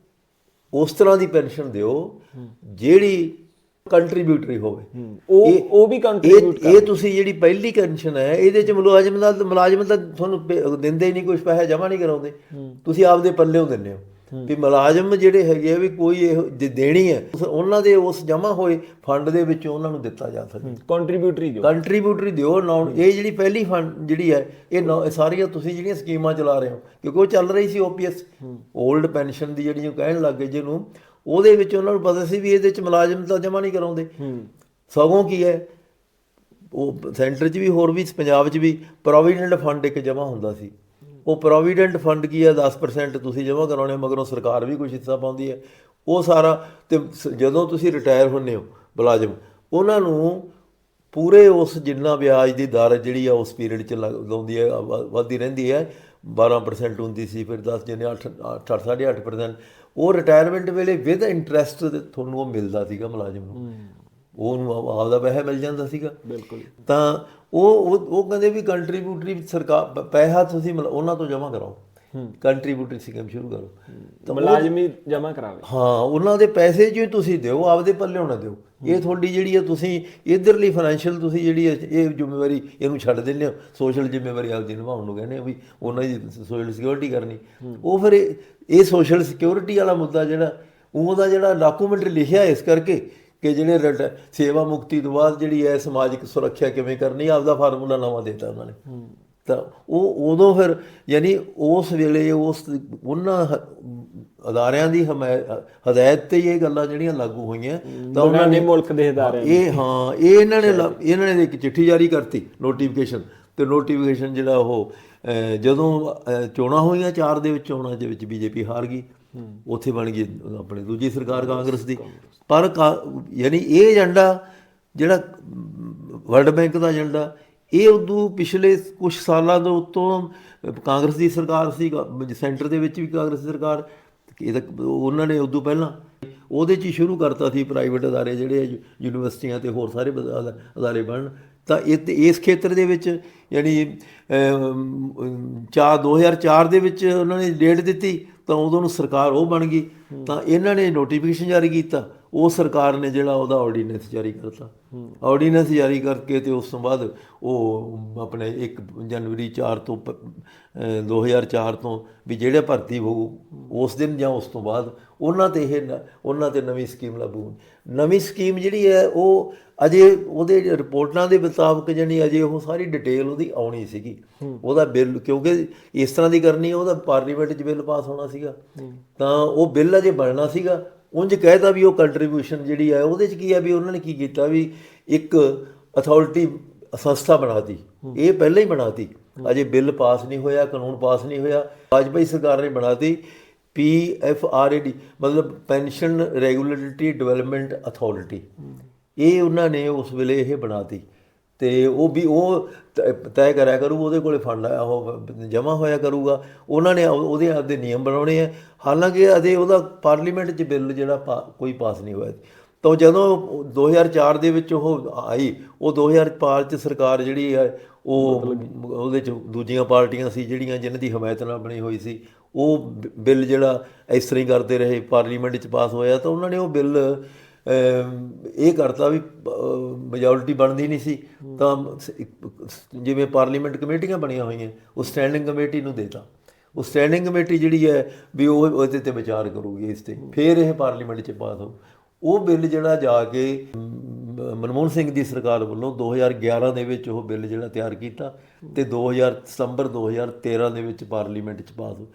ਉਸ ਤਰ੍ਹਾਂ ਦੀ ਪੈਨਸ਼ਨ ਦਿਓ ਜਿਹੜੀ ਕੰਟਰੀਬਿਊਟਰੀ ਹੋਵੇ। ਉਹ ਉਹ ਵੀ ਕੰਟਰੀਬਿਊਟ ਇਹ ਇਹ ਤੁਸੀਂ ਜਿਹੜੀ ਪਹਿਲੀ ਪੈਨਸ਼ਨ ਹੈ ਇਹਦੇ ਚ ਮੁਲਾਜ਼ਮ ਦਾ ਮੁਲਾਜ਼ਮ ਤਾਂ ਤੁਹਾਨੂੰ ਦਿੰਦੇ ਹੀ ਨਹੀਂ ਕੁਝ ਪੈਸਾ ਜਮਾ ਨਹੀਂ ਕਰਾਉਂਦੇ। ਤੁਸੀਂ ਆਪਦੇ ਪੱਲਿਓਂ ਦਿੰਦੇ ਹੋ। ਵੀ ਮੁਲਾਜ਼ਮ ਜਿਹੜੇ ਹੈਗੇ ਆ ਵੀ ਕੋਈ ਇਹ ਦੇਣੀ ਹੈ ਉਹਨਾਂ ਦੇ ਉਸ ਜਮਾ ਹੋਏ ਫੰਡ ਦੇ ਵਿੱਚੋਂ ਉਹਨਾਂ ਨੂੰ ਦਿੱਤਾ ਜਾ ਸਕੇ। ਕੰਟਰੀਬਿਊਟਰੀ ਦਿਓ। ਕੰਟਰੀਬਿਊਟਰੀ ਦਿਓ ਨਾਉ ਇਹ ਜਿਹੜੀ ਪਹਿਲੀ ਫੰਡ ਜਿਹੜੀ ਹੈ ਇਹ ਸਾਰੀਆਂ ਤੁਸੀਂ ਜਿਹੜੀਆਂ ਸਕੀਮਾਂ ਚਲਾ ਰਹੇ ਹੋ ਕਿਉਂਕਿ ਉਹ ਚੱਲ ਰਹੀ ਸੀ ਓਪੀਐਸ 올ਡ ਪੈਨਸ਼ਨ ਦੀ ਜਿਹੜੀਆਂ ਕਹਿਣ ਲੱਗੇ ਜਿਹਨੂੰ ਉਹਦੇ ਵਿੱਚ ਉਹਨਾਂ ਨੂੰ ਪਤਾ ਸੀ ਵੀ ਇਹਦੇ ਵਿੱਚ ਮੁਲਾਜ਼ਮ ਤਾਂ ਜਮਾ ਨਹੀਂ ਕਰਾਉਂਦੇ। ਸਗੋਂ ਕੀ ਹੈ ਉਹ ਸੈਂਟਰ 'ਚ ਵੀ ਹੋਰ ਵੀ ਪੰਜਾਬ 'ਚ ਵੀ ਪ੍ਰੋਵੀਡੈਂਟ ਫੰਡ ਇੱਕ ਜਮਾ ਹੁੰਦਾ ਸੀ। ਉਹ ਪ੍ਰੋਵੀਡੈਂਟ ਫੰਡ ਕੀ ਹੈ 10% ਤੁਸੀਂ ਜਮਾ ਕਰਾਉਣੇ ਮਗਰੋਂ ਸਰਕਾਰ ਵੀ ਕੁਝ ਹਿੱਸਾ ਪਾਉਂਦੀ ਹੈ। ਉਹ ਸਾਰਾ ਤੇ ਜਦੋਂ ਤੁਸੀਂ ਰਿਟਾਇਰ ਹੁੰਦੇ ਹੋ ਮੁਲਾਜ਼ਮ ਉਹਨਾਂ ਨੂੰ ਪੂਰੇ ਉਸ ਜਿੰਨਾ ਵਿਆਜ ਦੀ ਦਰ ਜਿਹੜੀ ਆ ਉਸ ਪੀਰੀਅਡ 'ਚ ਲਾਉਂਦੀ ਹੈ ਵੱਧਦੀ ਰਹਿੰਦੀ ਹੈ। 12% ਹੁੰਦੀ ਸੀ ਫਿਰ 10 ਜਿੰਨੇ 8 8 8.5% ਉਹ ਰਿਟਾਇਰਮੈਂਟ ਵੇਲੇ ਵਿਦ ਇੰਟਰਸਟ ਤੁਹਾਨੂੰ ਉਹ ਮਿਲਦਾ ਸੀਗਾ ਮੁਲਾਜ਼ਮ ਨੂੰ। ਉਹਨੂੰ ਆਪ- ਆਪਦਾ ਪੈਸਾ ਮਿਲ ਜਾਂਦਾ ਸੀਗਾ। ਬਿਲਕੁਲ। ਤਾਂ ਉਹ ਉਹ ਉਹ ਕਹਿੰਦੇ ਵੀ ਕੰਟਰੀਬਿਊਟਰੀ ਸਰਕਾਰ ਪੈਸਾ ਤੁਸੀਂ ਉਹਨਾਂ ਤੋਂ ਜਮ੍ਹਾਂ ਕਰਾਓ। ਕੰਟਰੀਬਿਊਟਰੀ ਸਕੀਮ ਸ਼ੁਰੂ ਕਰੋ। ਤਾਂ ਉਹ- ਮੁਲਾਜ਼ਮੀ ਜਮਾ ਕਰਾਵੇ। ਹਾਂ ਉਹਨਾਂ ਦੇ ਪੈਸੇ ਜੋ ਤੁਸੀਂ ਦਿਓ ਆਪਦੇ ਪੱਲੇ ਨਾ ਦਿਓ। ਇਹ ਤੁਹਾਡੀ ਜਿਹੜੀ ਹੈ ਤੁਸੀਂ ਇਧਰਲੀ ਫਾਈਨੈਂਸ਼ੀਅਲ ਤੁਸੀਂ ਜਿਹੜੀ ਇਹ ਜ਼ਿੰਮੇਵਾਰੀ ਇਹਨੂੰ ਛੱਡ ਦਿੰਦੇ ਹੋ। ਸੋਸ਼ਲ ਜ਼ਿੰਮੇਵਾਰੀ ਆਪਦੀ ਨਿਭਾਉਣ ਨੂੰ ਕਹਿੰਦੇ ਆ ਵੀ ਉਹਨਾਂ ਦੀ ਸੋਸ਼ਲ ਸਿਕਿਉਰਿਟੀ ਕਰਨੀ। ਉਹ ਫਿਰ ਇਹ- ਸੋਸ਼ਲ ਸਿਕਿਉਰਿਟੀ ਵਾਲਾ ਮੁੱਦਾ ਜਿਹੜਾ ਉਹਦਾ ਜਿਹੜਾ ਡਾਕੂਮੈਂਟ ਲਿਖਿਆ ਇਸ ਕਰਕੇ ਕਿ ਜਿਹੜੇ ਸੇਵਾ ਮੁਕਤੀ ਤੋਂ ਬਾਅਦ ਜਿਹੜੀ ਹੈ ਸਮਾਜਿਕ ਸੁਰੱਖਿਆ ਕਿਵੇਂ ਕਰਨੀ ਆਪਦਾ ਫਾਰਮੂਲਾ ਨਵਾਂ ਦਿੱਤਾ ਉਹਨਾਂ ਨੇ। ਤਾਂ ਉਹ ਉਦੋਂ ਫਿਰ ਯਾਨੀ ਉਸ ਵੇਲੇ ਉਸ ਉਹਨਾਂ ਅਦਾਰਿਆਂ ਦੀ ਹਦਾਇਤ ਤੇ ਇਹ ਗੱਲਾਂ ਜਿਹੜੀਆਂ ਲਾਗੂ ਹੋਈਆਂ ਤਾਂ ਉਹਨਾਂ ਨੇ ਮੁਲਕ ਦੇ ਅਦਾਰੇ ਇਹ ਹਾਂ ਇਹ ਇਹਨਾਂ ਨੇ ਇਹਨਾਂ ਨੇ ਇੱਕ ਚਿੱਠੀ ਜਾਰੀ ਕਰਤੀ ਨੋਟੀਫਿਕੇਸ਼ਨ ਤੇ ਨੋਟੀਫਿਕੇਸ਼ਨ ਜਿਹੜਾ ਉਹ ਜਦੋਂ ਚੋਣਾਂ ਹੋਈਆਂ ਚਾਰ ਦੇ ਵਿੱਚ ਚੋਣਾਂ ਦੇ ਵਿੱਚ ਬੀਜੇਪੀ ਹਾਰ ਗਈ। ਉੱਥੇ ਬਣ ਗਈ ਆਪਣੀ ਦੂਜੀ ਸਰਕਾਰ ਕਾਂਗਰਸ ਦੀ। ਪਰ ਯਾਨੀ ਇਹ ਏਜੰਡਾ ਜਿਹੜਾ ਵਰਲਡ ਬੈਂਕ ਦਾ ਏਜੰਡਾ ਇਹ ਉਦੋਂ ਪਿਛਲੇ ਕੁਝ ਸਾਲਾਂ ਤੋਂ ਉੱਤੋਂ ਕਾਂਗਰਸ ਦੀ ਸਰਕਾਰ ਸੀ ਸੈਂਟਰ ਦੇ ਵਿੱਚ ਵੀ ਕਾਂਗਰਸ ਦੀ ਸਰਕਾਰ ਇਹ ਤਾਂ ਉਹਨਾਂ ਨੇ ਉਦੋਂ ਪਹਿਲਾਂ ਉਹਦੇ 'ਚ ਹੀ ਸ਼ੁਰੂ ਕਰਤਾ ਸੀ ਪ੍ਰਾਈਵੇਟ ਅਦਾਰੇ ਜਿਹੜੇ ਯੂਨੀਵਰਸਿਟੀਆਂ ਤੇ ਹੋਰ ਸਾਰੇ ਅਦਾਰੇ ਬਣਨ। ਤਾਂ ਇਹ ਇਸ ਖੇਤਰ ਦੇ ਵਿੱਚ ਯਾਨੀ 4 2004 ਦੇ ਵਿੱਚ ਉਹਨਾਂ ਨੇ ਡੇਟ ਦਿੱਤੀ, ਤਾਂ ਉਦੋਂ ਨੂੰ ਸਰਕਾਰ ਉਹ ਬਣ ਗਈ। ਤਾਂ ਇਹਨਾਂ ਨੇ ਨੋਟੀਫਿਕੇਸ਼ਨ ਜਾਰੀ ਕੀਤਾ। ਉਹ ਸਰਕਾਰ ਨੇ ਜਿਹੜਾ ਉਹਦਾ ਆਰਡੀਨੈਂਸ ਜਾਰੀ ਕਰਤਾ। ਆਰਡੀਨੈਂਸ ਜਾਰੀ ਕਰਕੇ ਤੇ ਉਸ ਤੋਂ ਬਾਅਦ ਉਹ ਆਪਣੇ 1 ਜਨਵਰੀ 4 ਤੋਂ ਪ- ਅਹ 2004 ਤੋਂ ਵੀ ਜਿਹੜੇ ਭਰਤੀ ਹੋਊ ਉਸ ਦਿਨ ਜਾਂ ਉਸ ਤੋਂ ਬਾਅਦ ਉਹਨਾਂ ਤੇ ਇਹ ਨ- ਉਹਨਾਂ ਤੇ ਨਵੀਂ ਸਕੀਮ ਲਾਗੂ ਨਵੀਂ ਸਕੀਮ ਜਿਹੜੀ ਹੈ ਉਹ ਅਜੇ ਉਹਦੇ ਰਿਪੋਰਟਾਂ ਦੇ ਮੁਤਾਬਕ ਜਾਨੀ ਅਜੇ ਉਹ ਸਾਰੀ ਡਿਟੇਲ ਉਹਦੀ ਆਉਣੀ ਸੀਗੀ। ਉਹਦਾ ਬਿੱਲ ਕਿਉਂਕਿ ਇਸ ਤਰ੍ਹਾਂ ਦੀ ਕਰਨੀ ਉਹਦਾ ਪਾਰਲੀਮੈਂਟ 'ਚ ਬਿੱਲ ਪਾਸ ਹੋਣਾ ਸੀਗਾ। ਤਾਂ ਉਹ ਬਿੱਲ ਅਜੇ ਬਣਨਾ ਸੀਗਾ ਉਂਝ ਕਹਿਤਾ ਵੀ ਉਹ ਕੰਟਰੀਬਿਊਸ਼ਨ ਜਿਹੜੀ ਹੈ ਉਹਦੇ 'ਚ ਕੀ ਹੈ ਵੀ ਉਹਨਾਂ ਨੇ ਕੀ ਕੀਤਾ ਵੀ ਇੱਕ ਅਥਾਰਟੀ ਸੰਸਥਾ ਬਣਾਤੀ। ਇਹ ਪਹਿਲਾਂ ਹੀ ਬਣਾਤੀ। ਅਜੇ ਬਿੱਲ ਪਾਸ ਨਹੀਂ ਹੋਇਆ ਕਾਨੂੰਨ ਪਾਸ ਨਹੀਂ ਹੋਇਆ। ਵਾਜਪਾਈ ਸਰਕਾਰ ਨੇ ਬਣਾਤੀ P F R A D ਮਤਲਬ ਪੈਨਸ਼ਨ ਰੈਗੂਲੇਟਰੀ ਡਿਵੈਲਪਮੈਂਟ ਅਥਾਰਟੀ ਇਹ ਉਹਨਾਂ ਨੇ ਉਸ ਵੇਲੇ ਇਹ ਬਣਾਤੀ। ਤੇ ਉਹ ਵੀ ਉਹ ਤੈਅ ਕਰਿਆ ਕਰੂ ਉਹਦੇ ਕੋਲੇ ਫੰਡ ਆਇਆ ਉਹ ਜਮਾ ਹੋਇਆ ਕਰੂਗਾ। ਉਹਨਾਂ ਨੇ ਉਹ- ਉਹਦੇ ਆਪਦੇ ਨਿਯਮ ਬਣਾਉਣੇ ਆ। ਹਾਲਾਂਕਿ ਅਜੇ ਉਹਦਾ ਪਾਰਲੀਮੈਂਟ 'ਚ ਬਿੱਲ ਜਿਹੜਾ ਕੋਈ ਪਾਸ ਨਹੀਂ ਹੋਇਆ। ਤਾਂ ਜਦੋਂ 2004 ਦੇ ਵਿੱਚ ਉਹ ਆਈ ਉਹ 2005 ਚ ਸਰਕਾਰ ਜਿਹੜੀ ਹੈ ਉਹ ਉਹਦੇ ਚ ਦੂਜੀਆਂ ਪਾਰਟੀਆਂ ਸੀ ਜਿਹੜੀਆਂ ਜਿਨ੍ਹਾਂ ਦੀ ਹਮਾਇਤ ਨਾਲ ਬਣੀ ਹੋਈ ਸੀ ਉਹ ਬਿੱਲ ਜਿਹੜਾ ਇਸ ਤਰ੍ਹਾਂ ਹੀ ਕਰਦੇ ਰਹੇ ਪਾਰਲੀਮੈਂਟ ਚ ਪਾਸ ਹੋਇਆ। ਤਾਂ ਉਹਨਾਂ ਨੇ ਉਹ ਬਿੱਲ ਇਹ ਕਰਤਾ ਵੀ ਮੈਜੋਰਿਟੀ ਬਣਦੀ ਨਹੀਂ ਸੀ। ਤਾਂ ਸ- ਜਿਵੇਂ ਪਾਰਲੀਮੈਂਟ ਕਮੇਟੀਆਂ ਬਣੀਆਂ ਹੋਈਆਂ, ਉਹ ਸਟੈਂਡਿੰਗ ਕਮੇਟੀ ਨੂੰ ਦੇਤਾ। ਉਹ ਸਟੈਂਡਿੰਗ ਕਮੇਟੀ ਜਿਹੜੀ ਹੈ, ਵੀ ਉਹ ਉਹਦੇ ਤੇ ਵਿਚਾਰ ਕਰੂਗੀ ਇਸ ਤੇ। ਫਿਰ ਇਹ ਪਾਰਲੀਮੈਂਟ 'ਚ ਪਾਸ ਹੋ। ਉਹ ਬਿੱਲ ਜਿਹੜਾ ਜਾ ਕੇ ਮਨਮੋਹਨ ਸਿੰਘ ਦੀ ਸਰਕਾਰ ਵੱਲੋਂ 2011 ਦੇ ਵਿੱਚ ਉਹ ਬਿੱਲ ਜਿਹੜਾ ਤਿਆਰ ਕੀਤਾ ਤੇ 2000 ਸਤੰਬਰ 2013 ਦੇ ਵਿੱਚ ਪਾਰਲੀਮੈਂਟ 'ਚ ਪਾਸ ਹੋ।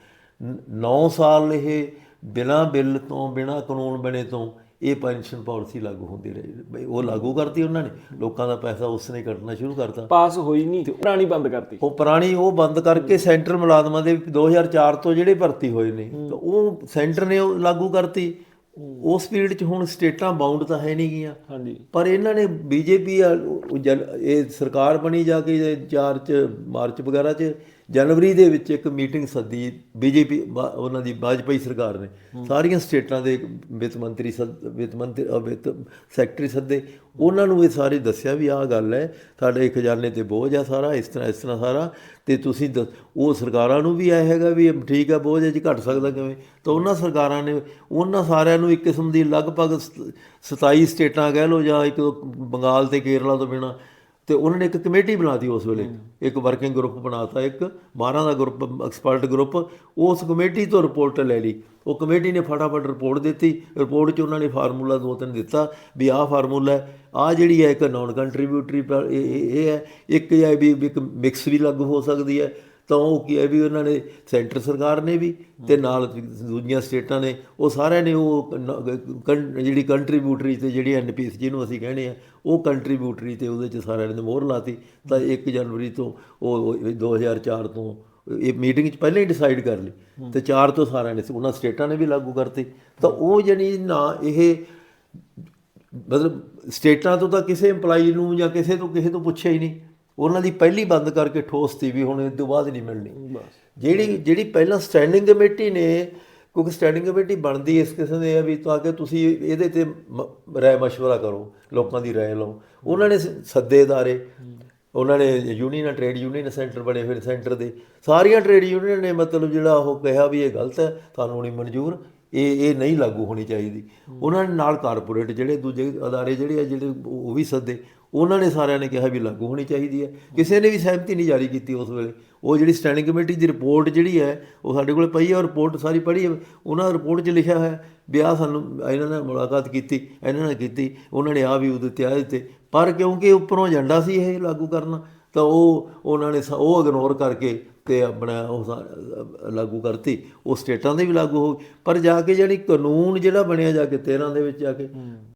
9 ਸਾਲ ਇਹ ਬਿਨਾਂ ਬਿੱਲ ਤੋਂ, ਬਿਨਾਂ ਕਾਨੂੰਨ ਬਣੇ ਤੋਂ ਇਹ ਪੈਨਸ਼ਨ ਪਾਲਿਸੀ ਲਾਗੂ ਹੁੰਦੀ ਰਹੀ। ਬਈ ਉਹ ਲਾਗੂ ਕਰਤੀ ਉਹਨਾਂ ਨੇ। ਲੋਕਾਂ ਦਾ ਪੈਸਾ ਉਸਨੇ ਕੱਟਣਾ ਸ਼ੁਰੂ ਕਰਤਾ। ਪਾਸ ਹੋਈ ਨਹੀਂ। ਪੁਰਾਣੀ ਬੰਦ ਕਰਤੀ। ਉਹ ਪੁਰਾਣੀ ਉਹ ਬੰਦ ਕਰਕੇ ਸੈਂਟਰ ਮੁਲਾਜ਼ਮਾਂ ਦੇ 2004 ਤੋਂ ਜਿਹੜੇ ਭਰਤੀ ਹੋਏ ਨੇ ਤਾਂ ਉਹ ਸੈਂਟਰ ਨੇ ਉਹ ਲਾਗੂ ਕਰਤੀ। ਉਸ ਪੀਰੀਅਡ 'ਚ ਹੁਣ ਸਟੇਟਾਂ ਬਾਉਂਡ ਤਾਂ ਹੈ ਨਹੀਂ ਗੀਆਂ। ਹਾਂਜੀ। ਪਰ ਇਹਨਾਂ ਨੇ ਬੀਜੇਪੀ ਇਹ ਸਰਕਾਰ ਬਣੀ ਜਾ ਕੇ 4 ਚ ਮਾਰਚ ਵਗੈਰਾ ਚ ਜਨਵਰੀ ਦੇ ਵਿੱਚ ਇੱਕ ਮੀਟਿੰਗ ਸੱਦੀ ਬੀਜੇਪੀ ਉਹਨਾਂ ਦੀ ਵਾਜਪਾਈ ਸਰਕਾਰ ਨੇ। ਸਾਰੀਆਂ ਸਟੇਟਾਂ ਦੇ ਵਿੱਤ ਮੰਤਰੀ ਸੱਦ- ਵਿੱਤ ਮੰਤਰੀ ਵਿੱਤ ਸੈਕਟਰੀ ਸੱਦੇ। ਉਹਨਾਂ ਨੂੰ ਇਹ ਸਾਰੇ ਦੱਸਿਆ ਵੀ ਆਹ ਗੱਲ ਹੈ ਸਾਡੇ ਖਜ਼ਾਨੇ ਤੇ ਬੋਝ ਆ ਸਾਰਾ ਇਸ ਤਰ੍ਹਾਂ ਇਸ ਤਰ੍ਹਾਂ ਸਾਰਾ। ਤੇ ਤੁਸੀਂ ਉਹ ਸਰਕਾਰਾਂ ਨੂੰ ਵੀ ਆਇਆ ਹੈਗਾ ਵੀ ਇਹ ਠੀਕ ਹੈ ਬੋਝ ਅਜ ਘਟ ਸਕਦਾ ਕਿਵੇਂ? ਤਾਂ ਉਹਨਾਂ ਸਰਕਾਰਾਂ ਨੇ ਉਹਨਾਂ ਸਾਰਿਆਂ ਨੂੰ ਇੱਕ ਕਿਸਮ ਦੀ ਲਗਭਗ ਸਤ- 27 ਸਟੇਟਾਂ ਕਹਿ ਲਓ ਜਾਂ ਇੱਕ ਬੰਗਾਲ ਤੇ ਕੇਰਲਾ ਤੋਂ ਬਿਨਾ ਤੇ ਉਹਨਾਂ ਨੇ ਇੱਕ ਕਮੇਟੀ ਬਣਾਤੀ ਉਸ ਵੇਲੇ। ਇੱਕ ਵਰਕਿੰਗ ਗਰੁੱਪ ਬਣਾਤਾ ਇੱਕ 12 ਦਾ ਗਰੁੱਪ ਐਕਸਪਰਟ ਗਰੁੱਪ ਉਸ ਕਮੇਟੀ ਤੋਂ ਰਿਪੋਰਟ ਲੈ ਲਈ। ਉਹ ਕਮੇਟੀ ਨੇ ਫਟਾਫਟ ਰਿਪੋਰਟ ਦਿੱਤੀ। ਰਿਪੋਰਟ 'ਚ ਉਹਨਾਂ ਨੇ ਫਾਰਮੂਲਾ ਦੋ ਤਿੰਨ ਦਿੱਤਾ ਵੀ ਆਹ ਫਾਰਮੂਲਾ ਆਹ ਜਿਹੜੀ ਹੈ ਇੱਕ ਨਾਨ ਕੰਟਰੀਬਿਊਟਰੀ ਇਹ ਇਹ- ਹੈ। ਇੱਕ ਇਹ ਵੀ ਇੱਕ ਮਿਕਸ ਵੀ ਲਾਗੂ ਹੋ ਸਕਦੀ ਹੈ। ਤਾਂ ਉਹ ਕੀ ਹੈ ਵੀ ਉਹਨਾਂ ਨੇ ਸੈਂਟਰ ਸਰਕਾਰ ਨੇ ਵੀ ਤੇ ਨਾਲ ਦੂਜੀਆਂ ਸਟੇਟਾਂ ਨੇ, ਉਹ ਸਾਰਿਆਂ ਨੇ ਉਹ ਕੰ- ਜਿਹੜੀ ਕੰਟਰੀਬਿਊਟਰੀ ਤੇ ਜਿਹੜੀ ਐਨਪੀਐਸ ਜਿਹਨੂੰ ਅਸੀਂ ਕਹਿੰਦੇ ਆ ਉਹ ਕੰਟਰੀਬਿਊਟਰੀ ਤੇ ਉਹਦੇ ਚ ਸਾਰਿਆਂ ਨੇ ਮੋਹਰ ਲਾਤੀ। ਤਾਂ 1 ਜਨਵਰੀ ਤੋਂ ਉਹ ਉਹ 2004 ਤੋਂ ਇਹ ਮੀਟਿੰਗ ਚ ਪਹਿਲਾਂ ਹੀ ਡਿਸਾਈਡ ਕਰ ਲਈ ਤੇ 4 ਤੋਂ ਸਾਰਿਆਂ ਨੇ ਉਹਨਾਂ ਸਟੇਟਾਂ ਨੇ ਵੀ ਲਾਗੂ ਕਰਤੀ। ਤਾਂ ਉਹ ਜਣੀ ਨਾ ਇਹ ਮਤਲਬ ਸਟੇਟਾਂ ਤੋਂ ਤਾਂ ਕਿਸੇ EMPLOYE ਨੂੰ ਜਾਂ ਕਿਸੇ ਤੋਂ ਕਿਸੇ ਤੋਂ ਪੁੱਛਿਆ ਹੀ ਨਹੀਂ। ਉਹਨਾਂ ਦੀ ਪਹਿਲੀ ਬੰਦ ਕਰਕੇ ਠੋਸ ਤੀ ਵੀ ਹੁਣ ਇਸ ਤੋਂ ਬਾਅਦ ਨਹੀਂ ਮਿਲਣੀ। ਜਿਹੜੀ ਜਿਹੜੀ ਪਹਿਲਾਂ ਸਟੈਂਡਿੰਗ ਕਮੇਟੀ ਨੇ ਕਿਉਂਕਿ ਸਟੈਂਡਿੰਗ ਕਮੇਟੀ ਬਣਦੀ ਇਸ ਕਿਸਮ ਦੇ ਆ ਵੀ ਤਾਂ ਕਿ ਤੁਸੀਂ ਇਹਦੇ ਤੇ ਰਾਏ ਮਸ਼ਵਰਾ ਕਰੋ ਲੋਕਾਂ ਦੀ ਰਾਏ ਲਓ। ਉਹਨਾਂ ਨੇ ਸ- ਸੱਦੇ ਅਦਾਰੇ ਉਹਨਾਂ ਨੇ ਯੂਨੀਅਨ ਟ੍ਰੇਡ ਯੂਨੀਅਨ ਸੈਂਟਰ ਬਣੇ ਹੋਏ ਨੇ ਸੈਂਟਰ ਦੇ। ਸਾਰੀਆਂ ਟ੍ਰੇਡ ਯੂਨੀਅਨ ਨੇ ਮਤਲਬ ਜਿਹੜਾ ਉਹ ਕਿਹਾ ਵੀ ਇਹ ਗਲਤ ਹੈ ਤੁਹਾਨੂੰ ਨਹੀਂ ਮਨਜ਼ੂਰ ਇਹ ਇਹ ਨਹੀਂ ਲਾਗੂ ਹੋਣੀ ਚਾਹੀਦੀ। ਉਹਨਾਂ ਨੇ ਨਾਲ ਕਾਰਪੋਰੇਟ ਜਿਹੜੇ ਦੂਜੇ ਅਦਾਰੇ ਜਿਹੜੇ ਆ ਜਿਹੜੇ ਉਹ ਵੀ ਸੱਦੇ ਉਹਨਾਂ ਨੇ ਸਾਰਿਆਂ ਨੇ ਕਿਹਾ ਵੀ ਲਾਗੂ ਹੋਣੀ ਚਾਹੀਦੀ ਹੈ। ਕਿਸੇ ਨੇ ਵੀ ਸਹਿਮਤੀ ਨਹੀਂ ਜਾਰੀ ਕੀਤੀ ਉਸ ਵੇਲੇ। ਉਹ ਜਿਹੜੀ ਸਟੈਂਡਿੰਗ ਕਮੇਟੀ ਦੀ ਰਿਪੋਰਟ ਜਿਹੜੀ ਹੈ, ਉਹ ਸਾਡੇ ਕੋਲ ਪਈ ਹੈ ਔਰ ਰਿਪੋਰਟ ਸਾਰੀ ਪੜ੍ਹੀ ਹੈ। ਉਹਨਾਂ ਰਿਪੋਰਟ 'ਚ ਲਿਖਿਆ ਹੋਇਆ ਵੀ ਆਹ ਸਾਨੂੰ ਇਹਨਾਂ ਨਾਲ ਮੁਲਾਕਾਤ ਕੀਤੀ, ਇਹਨਾਂ ਨਾਲ ਕੀਤੀ, ਉਹਨਾਂ ਨੇ ਆ ਵੀ ਉਹਦੇ ਤੇ ਆ ਦਿੱਤੇ। ਪਰ ਕਿਉਂਕਿ ਉੱਪਰੋਂ ਏਜੰਡਾ ਸੀ ਇਹ ਲਾਗੂ ਕਰਨਾ, ਤਾਂ ਉਹ, ਉਹਨਾਂ ਨੇ ਸ- ਉਹ ਇਗਨੋਰ ਕਰਕੇ ਤੇ ਆਪਣਾ ਉਹ ਸਾ- ਲਾਗੂ ਕਰਤੀ। ਉਹ ਸਟੇਟਾਂ ਦੇ ਵੀ ਲਾਗੂ ਹੋ ਗਈ। ਪਰ ਜਾ ਕੇ ਜਿਹੜੀ ਕਾਨੂੰਨ ਜਿਹੜਾ ਬਣਿਆ ਜਾ ਕੇ 13 ਦੇ ਵਿੱਚ ਜਾ ਕੇ